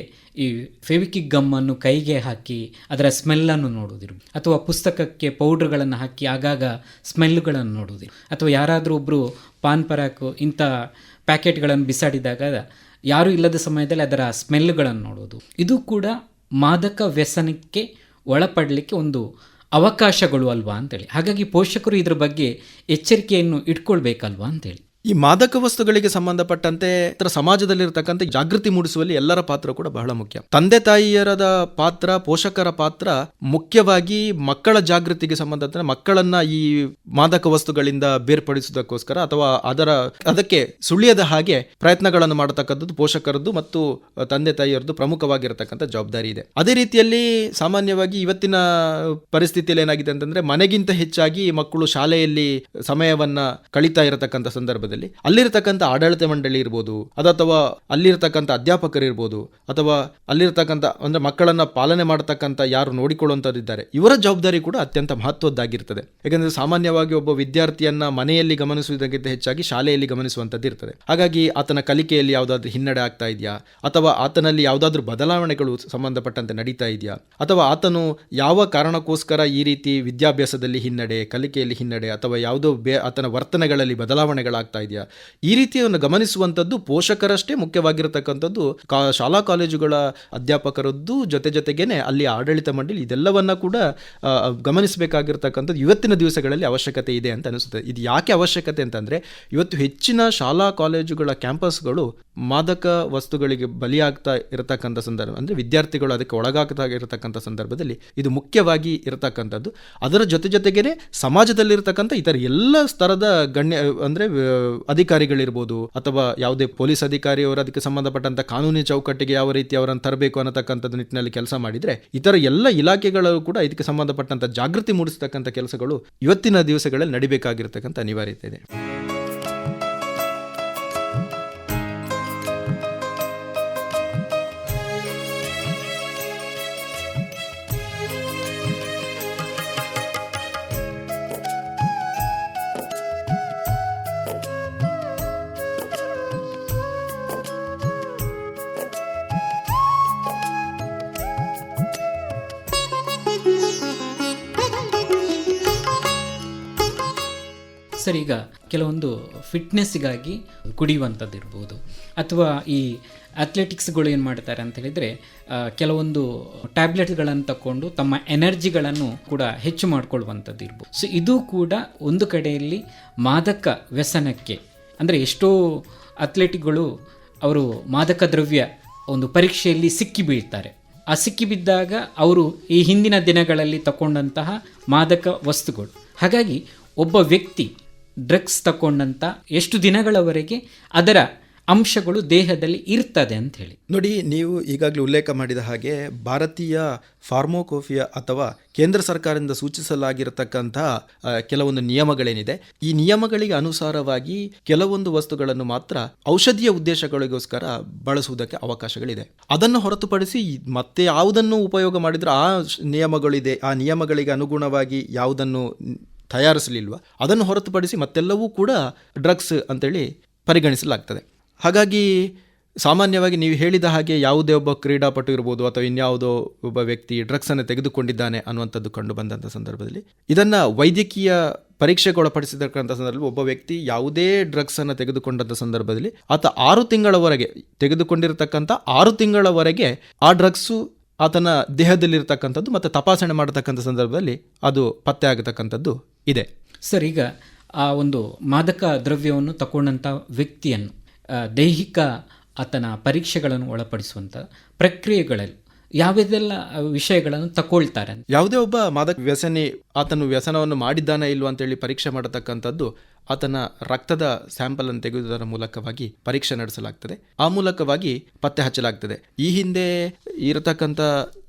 ಈ ಫೆವಿಕಿಕ್ ಗಮ್ಮನ್ನು ಕೈಗೆ ಹಾಕಿ ಅದರ ಸ್ಮೆಲ್ಲನ್ನು ನೋಡುವುದಿರು. ಅಥವಾ ಪುಸ್ತಕಕ್ಕೆ ಪೌಡ್ರ್ಗಳನ್ನು ಹಾಕಿ ಆಗಾಗ ಸ್ಮೆಲ್ಲುಗಳನ್ನು ನೋಡುವುದಿರು. ಅಥವಾ ಯಾರಾದರೂ ಒಬ್ಬರು ಪಾನ್ ಪರಾಕು ಇಂಥ ಪ್ಯಾಕೆಟ್ಗಳನ್ನು ಬಿಸಾಡಿದಾಗ ಯಾರೂ ಇಲ್ಲದ ಸಮಯದಲ್ಲಿ ಅದರ ಸ್ಮೆಲ್ಲುಗಳನ್ನು ನೋಡೋದು ಇದು ಕೂಡ ಮಾದಕ ವ್ಯಸನಕ್ಕೆ ಒಳಪಡಲಿಕ್ಕೆ ಒಂದು ಅವಕಾಶಗಳು ಅಲ್ವಾ ಅಂತೇಳಿ. ಹಾಗಾಗಿ ಪೋಷಕರು ಇದ್ರ ಬಗ್ಗೆ ಎಚ್ಚರಿಕೆಯನ್ನು ಇಟ್ಕೊಳ್ಬೇಕಲ್ವಾ ಅಂತೇಳಿ. ಈ ಮಾದಕ ವಸ್ತುಗಳಿಗೆ ಸಂಬಂಧಪಟ್ಟಂತೆ ಸಮಾಜದಲ್ಲಿರತಕ್ಕಂಥ ಜಾಗೃತಿ ಮೂಡಿಸುವಲ್ಲಿ ಎಲ್ಲರ ಪಾತ್ರ ಕೂಡ ಬಹಳ ಮುಖ್ಯ. ತಂದೆ ತಾಯಿಯರದ ಪಾತ್ರ, ಪೋಷಕರ ಪಾತ್ರ ಮುಖ್ಯವಾಗಿ ಮಕ್ಕಳ ಜಾಗೃತಿಗೆ ಸಂಬಂಧ ಮಕ್ಕಳನ್ನ ಈ ಮಾದಕ ವಸ್ತುಗಳಿಂದ ಬೇರ್ಪಡಿಸುವುದಕ್ಕೋಸ್ಕರ ಅಥವಾ ಅದರ, ಅದಕ್ಕೆ ಸುಳಿಯದ ಹಾಗೆ ಪ್ರಯತ್ನಗಳನ್ನು ಮಾಡತಕ್ಕಂಥದ್ದು ಪೋಷಕರದ್ದು ಮತ್ತು ತಂದೆ ತಾಯಿಯರದ್ದು ಪ್ರಮುಖವಾಗಿರತಕ್ಕಂಥ ಜವಾಬ್ದಾರಿ ಇದೆ. ಅದೇ ರೀತಿಯಲ್ಲಿ ಸಾಮಾನ್ಯವಾಗಿ ಇವತ್ತಿನ ಪರಿಸ್ಥಿತಿಯಲ್ಲಿ ಏನಾಗಿದೆ ಅಂತಂದ್ರೆ ಮನೆಗಿಂತ ಹೆಚ್ಚಾಗಿ ಮಕ್ಕಳು ಶಾಲೆಯಲ್ಲಿ ಸಮಯವನ್ನ ಕಳೀತಾ ಇರತಕ್ಕಂಥ ಸಂದರ್ಭದಲ್ಲಿ ಅಲ್ಲಿರ್ತಕ್ಕಂಥ ಆಡಳಿತ ಮಂಡಳಿ ಇರ್ಬೋದು ಅಥವಾ ಅಲ್ಲಿರ್ತಕ್ಕಂಥ ಅಧ್ಯಾಪಕರಿರ್ಬೋದು ಅಥವಾ ಅಲ್ಲಿರ್ತಕ್ಕಂಥ ಅಂದರೆ ಮಕ್ಕಳನ್ನ ಪಾಲನೆ ಮಾಡತಕ್ಕಂಥ ಯಾರು ನೋಡಿಕೊಳ್ಳುವಂಥದ್ದಿದ್ದಾರೆ, ಇವರ ಜವಾಬ್ದಾರಿ ಕೂಡ ಅತ್ಯಂತ ಮಹತ್ವದ್ದಾಗಿರ್ತದೆ. ಯಾಕಂದರೆ ಸಾಮಾನ್ಯವಾಗಿ ಒಬ್ಬ ವಿದ್ಯಾರ್ಥಿಯನ್ನ ಮನೆಯಲ್ಲಿ ಗಮನಿಸುವುದಕ್ಕಿಂತ ಹೆಚ್ಚಾಗಿ ಶಾಲೆಯಲ್ಲಿ ಗಮನಿಸುವಂಥದ್ದು ಇರ್ತದೆ ಹಾಗಾಗಿ ಆತನ ಕಲಿಕೆಯಲ್ಲಿ ಯಾವುದಾದ್ರೂ ಹಿನ್ನಡೆ ಆಗ್ತಾ ಇದೆಯಾ, ಅಥವಾ ಆತನಲ್ಲಿ ಯಾವುದಾದ್ರೂ ಬದಲಾವಣೆಗಳು ಸಂಬಂಧಪಟ್ಟಂತೆ ನಡೀತಾ ಇದೆಯಾ, ಅಥವಾ ಆತನು ಯಾವ ಕಾರಣಕ್ಕೋಸ್ಕರ ಈ ರೀತಿ ವಿದ್ಯಾಭ್ಯಾಸದಲ್ಲಿ ಹಿನ್ನಡೆ, ಕಲಿಕೆಯಲ್ಲಿ ಹಿನ್ನಡೆ, ಅಥವಾ ಯಾವುದೋ ಬೇ, ಆತನ ವರ್ತನೆಗಳಲ್ಲಿ ಬದಲಾವಣೆಗಳಾಗ್ತಾ ಇದೆಯಾ? ಈ ರೀತಿಯನ್ನು ಗಮನಿಸುವಂಥದ್ದು ಪೋಷಕರಷ್ಟೇ ಮುಖ್ಯವಾಗಿರತಕ್ಕಂಥದ್ದು. ಕಾ, ಶಾಲಾ ಕಾಲೇಜುಗಳ ಅಧ್ಯಾಪಕರದ್ದು ಜೊತೆ ಜೊತೆಗೇನೆ ಅಲ್ಲಿ ಆಡಳಿತ ಮಂಡಳಿ ಇದೆಲ್ಲವನ್ನ ಕೂಡ ಗಮನಿಸಬೇಕಾಗಿರ್ತಕ್ಕಂಥದ್ದು ಇವತ್ತಿನ ದಿವಸಗಳಲ್ಲಿ ಅವಶ್ಯಕತೆ ಇದೆ ಅಂತ ಅನಿಸುತ್ತೆ. ಇದು ಯಾಕೆ ಅವಶ್ಯಕತೆ ಅಂತಂದ್ರೆ, ಇವತ್ತು ಹೆಚ್ಚಿನ ಶಾಲಾ ಕಾಲೇಜುಗಳ ಕ್ಯಾಂಪಸ್ಗಳು ಮಾದಕ ವಸ್ತುಗಳಿಗೆ ಬಲಿಯಾಗ್ತಾ ಇರತಕ್ಕಂಥ ಸಂದರ್ಭ, ಅಂದ್ರೆ ವಿದ್ಯಾರ್ಥಿಗಳು ಅದಕ್ಕೆ ಒಳಗಾಗ್ತಾ ಇರತಕ್ಕಂಥ ಸಂದರ್ಭದಲ್ಲಿ ಇದು ಮುಖ್ಯವಾಗಿ ಇರತಕ್ಕಂಥದ್ದು. ಅದರ ಜೊತೆ ಜೊತೆಗೇನೆ ಸಮಾಜದಲ್ಲಿರತಕ್ಕಂಥ ಇತರ ಎಲ್ಲ ಸ್ತರದ ಗಣ್ಯ, ಅಂದರೆ ಅಧಿಕಾರಿಗಳಿರ್ಬೋದು ಅಥವಾ ಯಾವುದೇ ಪೊಲೀಸ್ ಅಧಿಕಾರಿಯವರು ಅದಕ್ಕೆ ಸಂಬಂಧಪಟ್ಟಂತ ಕಾನೂನಿನ ಚೌಕಟ್ಟಿಗೆ ಯಾವ ರೀತಿ ಅವರನ್ನು ತರಬೇಕು ಅನ್ನತಕ್ಕಂಥದ್ದು ನಿಟ್ಟಿನಲ್ಲಿ ಕೆಲಸ ಮಾಡಿದ್ರೆ ಇತರ ಎಲ್ಲ ಇಲಾಖೆಗಳಲ್ಲೂ ಕೂಡ ಇದಕ್ಕೆ ಸಂಬಂಧಪಟ್ಟಂತ ಜಾಗೃತಿ ಮೂಡಿಸತಕ್ಕಂಥ ಕೆಲಸಗಳು ಇವತ್ತಿನ ದಿವಸಗಳಲ್ಲಿ ನಡಿಬೇಕಾಗಿರ್ತಕ್ಕಂಥ ಅನಿವಾರ್ಯತೆ ಇದೆ. ಕೆಲವೊಂದು ಫಿಟ್ನೆಸ್ಸಿಗಾಗಿ ಕುಡಿಯುವಂಥದ್ದು ಇರ್ಬೋದು ಅಥವಾ ಈ ಅಥ್ಲೆಟಿಕ್ಸ್ಗಳು ಏನು ಮಾಡ್ತಾರೆ ಅಂತ ಹೇಳಿದರೆ ಕೆಲವೊಂದು ಟ್ಯಾಬ್ಲೆಟ್ಗಳನ್ನು ತಗೊಂಡು ತಮ್ಮ ಎನರ್ಜಿಗಳನ್ನು ಕೂಡ ಹೆಚ್ಚು ಮಾಡ್ಕೊಳ್ಳುವಂಥದ್ದು ಇರ್ಬೋದು ಸೊ ಇದು ಕೂಡ ಒಂದು ಕಡೆಯಲ್ಲಿ ಮಾದಕ ವ್ಯಸನಕ್ಕೆ, ಅಂದರೆ ಎಷ್ಟೋ ಅಥ್ಲೆಟಿಕ್ಗಳು ಅವರು ಮಾದಕ ದ್ರವ್ಯ ಒಂದು ಪರೀಕ್ಷೆಯಲ್ಲಿ ಸಿಕ್ಕಿ ಬೀಳ್ತಾರೆ. ಆ ಸಿಕ್ಕಿ ಬಿದ್ದಾಗ ಅವರು ಈ ಹಿಂದಿನ ದಿನಗಳಲ್ಲಿ ತಗೊಂಡಂತಹ ಮಾದಕ ವಸ್ತುಗಳು. ಹಾಗಾಗಿ ಒಬ್ಬ ವ್ಯಕ್ತಿ ಡ್ರಗ್ಸ್ ತಗೊಂಡಂತ ಎಷ್ಟು ದಿನಗಳವರೆಗೆ ಅದರ ಅಂಶಗಳು ದೇಹದಲ್ಲಿ ಇರ್ತದೆ ಅಂತ ಹೇಳಿ ನೋಡಿ, ನೀವು ಈಗಾಗಲೇ ಉಲ್ಲೇಖ ಮಾಡಿದ ಹಾಗೆ ಭಾರತೀಯ ಫಾರ್ಮೋಕೋಫಿಯಾ ಅಥವಾ ಕೇಂದ್ರ ಸರ್ಕಾರದಿಂದ ಸೂಚಿಸಲಾಗಿರತಕ್ಕಂತಹ ಕೆಲವೊಂದು ನಿಯಮಗಳೇನಿದೆ. ಈ ನಿಯಮಗಳಿಗೆ ಅನುಸಾರವಾಗಿ ಕೆಲವೊಂದು ವಸ್ತುಗಳನ್ನು ಮಾತ್ರ ಔಷಧೀಯ ಉದ್ದೇಶಗಳಿಗೋಸ್ಕರ ಬಳಸುವುದಕ್ಕೆ ಅವಕಾಶಗಳಿದೆ. ಅದನ್ನು ಹೊರತುಪಡಿಸಿ ಮತ್ತೆ ಯಾವುದನ್ನು ಉಪಯೋಗ ಮಾಡಿದ್ರೆ ಆ ನಿಯಮಗಳಿದೆ. ಆ ನಿಯಮಗಳಿಗೆ ಅನುಗುಣವಾಗಿ ಯಾವುದನ್ನು ತಯಾರಿಸಲಿಲ್ವ? ಅದನ್ನು ಹೊರತುಪಡಿಸಿ ಮತ್ತೆಲ್ಲವೂ ಕೂಡ ಡ್ರಗ್ಸ್ ಅಂತೇಳಿ ಪರಿಗಣಿಸಲಾಗ್ತದೆ. ಹಾಗಾಗಿ ಸಾಮಾನ್ಯವಾಗಿ ನೀವು ಹೇಳಿದ ಹಾಗೆ ಯಾವುದೇ ಒಬ್ಬ ಕ್ರೀಡಾಪಟು ಇರ್ಬೋದು ಅಥವಾ ಇನ್ಯಾವುದೋ ಒಬ್ಬ ವ್ಯಕ್ತಿ ಡ್ರಗ್ಸನ್ನು ತೆಗೆದುಕೊಂಡಿದ್ದಾನೆ ಅನ್ನುವಂಥದ್ದು ಕಂಡು ಬಂದಂಥ ಸಂದರ್ಭದಲ್ಲಿ, ಇದನ್ನು ವೈದ್ಯಕೀಯ ಪರೀಕ್ಷೆಗೆ ಒಳಪಡಿಸಿರ್ತಕ್ಕಂಥ ಸಂದರ್ಭದಲ್ಲಿ ಒಬ್ಬ ವ್ಯಕ್ತಿ ಯಾವುದೇ ಡ್ರಗ್ಸನ್ನು ತೆಗೆದುಕೊಂಡಂಥ ಸಂದರ್ಭದಲ್ಲಿ ಆತ ಆರು ತಿಂಗಳವರೆಗೆ ತೆಗೆದುಕೊಂಡಿರತಕ್ಕಂಥ ಆರು ತಿಂಗಳವರೆಗೆ ಆ ಡ್ರಗ್ಸು ಆತನ ದೇಹದಲ್ಲಿರತಕ್ಕಂಥದ್ದು ಮತ್ತು ತಪಾಸಣೆ ಮಾಡತಕ್ಕಂಥ ಸಂದರ್ಭದಲ್ಲಿ ಅದು ಪತ್ತೆ ಆಗತಕ್ಕಂಥದ್ದು ಇದೆ. ಸರ್ ಈಗ ಆ ಒಂದು ಮಾದಕ ದ್ರವ್ಯವನ್ನು ತಗೊಂಡಂಥ ವ್ಯಕ್ತಿಯನ್ನು ದೈಹಿಕ ಆತನ ಪರೀಕ್ಷೆಗಳನ್ನು ಒಳಪಡಿಸುವಂಥ ಪ್ರಕ್ರಿಯೆಗಳಲ್ಲಿ ಯಾವುದೆಲ್ಲ ವಿಷಯಗಳನ್ನು ತಗೊಳ್ತಾರೆ ಯಾವುದೇ ಒಬ್ಬ ಮಾದಕ ವ್ಯಸನಿ ಆತನು ವ್ಯಸನವನ್ನು ಮಾಡಿದ್ದಾನೆ ಇಲ್ವಾ ಅಂತೇಳಿ ಪರೀಕ್ಷೆ ಮಾಡತಕ್ಕಂಥದ್ದು ಆತನ ರಕ್ತದ ಸ್ಯಾಂಪಲ್ ಅನ್ನು ತೆಗೆಯುವುದರ ಮೂಲಕವಾಗಿ ಪರೀಕ್ಷೆ ನಡೆಸಲಾಗ್ತದೆ. ಆ ಮೂಲಕವಾಗಿ ಪತ್ತೆ ಹಚ್ಚಲಾಗ್ತದೆ. ಈ ಹಿಂದೆ ಇರತಕ್ಕಂಥ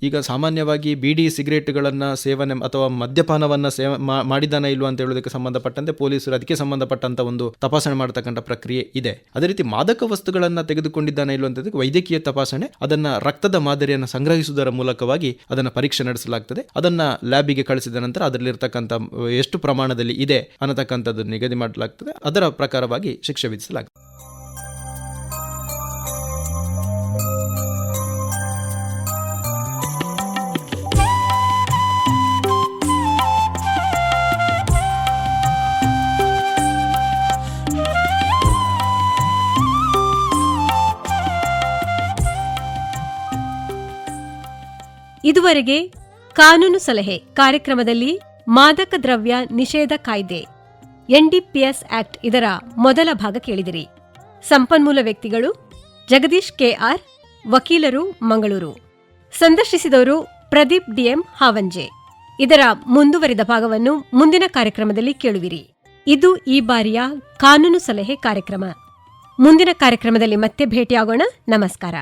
ಈಗ ಸಾಮಾನ್ಯವಾಗಿ ಬೀಡಿ ಸಿಗರೇಟ್ಗಳನ್ನು ಸೇವನೆ ಅಥವಾ ಮದ್ಯಪಾನವನ್ನು ಸೇವ ಮಾ- ಮಾಡಿದ್ದಾನೆ ಇಲ್ವಾ ಅಂತ ಹೇಳೋದಕ್ಕೆ ಸಂಬಂಧಪಟ್ಟಂತೆ ಪೊಲೀಸರು ಅದಕ್ಕೆ ಸಂಬಂಧಪಟ್ಟಂತ ಒಂದು ತಪಾಸಣೆ ಮಾಡತಕ್ಕಂಥ ಪ್ರಕ್ರಿಯೆ ಇದೆ. ಅದೇ ರೀತಿ ಮಾದಕ ವಸ್ತುಗಳನ್ನು ತೆಗೆದುಕೊಂಡಿದ್ದಾನೆ ಇಲ್ವಾ ವೈದ್ಯಕೀಯ ತಪಾಸಣೆ, ಅದನ್ನ ರಕ್ತದ ಮಾದರಿಯನ್ನು ಸಂಗ್ರಹಿಸುವುದರ ಮೂಲಕವಾಗಿ ಅದನ್ನು ಪರೀಕ್ಷೆ ನಡೆಸಲಾಗ್ತದೆ. ಅದನ್ನ ಲ್ಯಾಬಿಗೆ ಕಳಿಸಿದ ನಂತರ ಅದರಲ್ಲಿರ್ತಕ್ಕಂಥ ಎಷ್ಟು ಪ್ರಮಾಣದಲ್ಲಿ ಇದೆ ಅನ್ನತಕ್ಕಂಥದ್ದು ನಿಗದಿ ಮಾಡಲಾಗ್ತದೆ. ಅದರ ಪ್ರಕಾರವಾಗಿ ಶಿಕ್ಷೆ ವಿಧಿಸಲಾಗ್ತದೆ ಇದುವರೆಗೆ ಕಾನೂನು ಸಲಹೆ ಕಾರ್ಯಕ್ರಮದಲ್ಲಿ ಮಾದಕ ದ್ರವ್ಯ ನಿಷೇಧ ಕಾಯ್ದೆ. ಎನ್ಡಿಪಿಎಸ್ ಆಕ್ಟ್ ಇದರ ಮೊದಲ ಭಾಗ ಕೇಳಿದಿರಿ. ಸಂಪನ್ಮೂಲ ವ್ಯಕ್ತಿಗಳು ಜಗದೀಶ್ ಕೆಆರ್, ವಕೀಲರು ಮಂಗಳೂರು. ಸಂದರ್ಶಿಸಿದವರು ಪ್ರದೀಪ್ ಡಿಎಂ ಹಾವಂಜೆ. ಇದರ ಮುಂದುವರಿದ ಭಾಗವನ್ನು ಮುಂದಿನ ಕಾರ್ಯಕ್ರಮದಲ್ಲಿ ಕೇಳುವಿರಿ. ಇದು ಈ ಬಾರಿಯ ಕಾನೂನು ಸಲಹೆ ಕಾರ್ಯಕ್ರಮ. ಮುಂದಿನ ಕಾರ್ಯಕ್ರಮದಲ್ಲಿ ಮತ್ತೆ ಭೇಟಿಯಾಗೋಣ. ನಮಸ್ಕಾರ.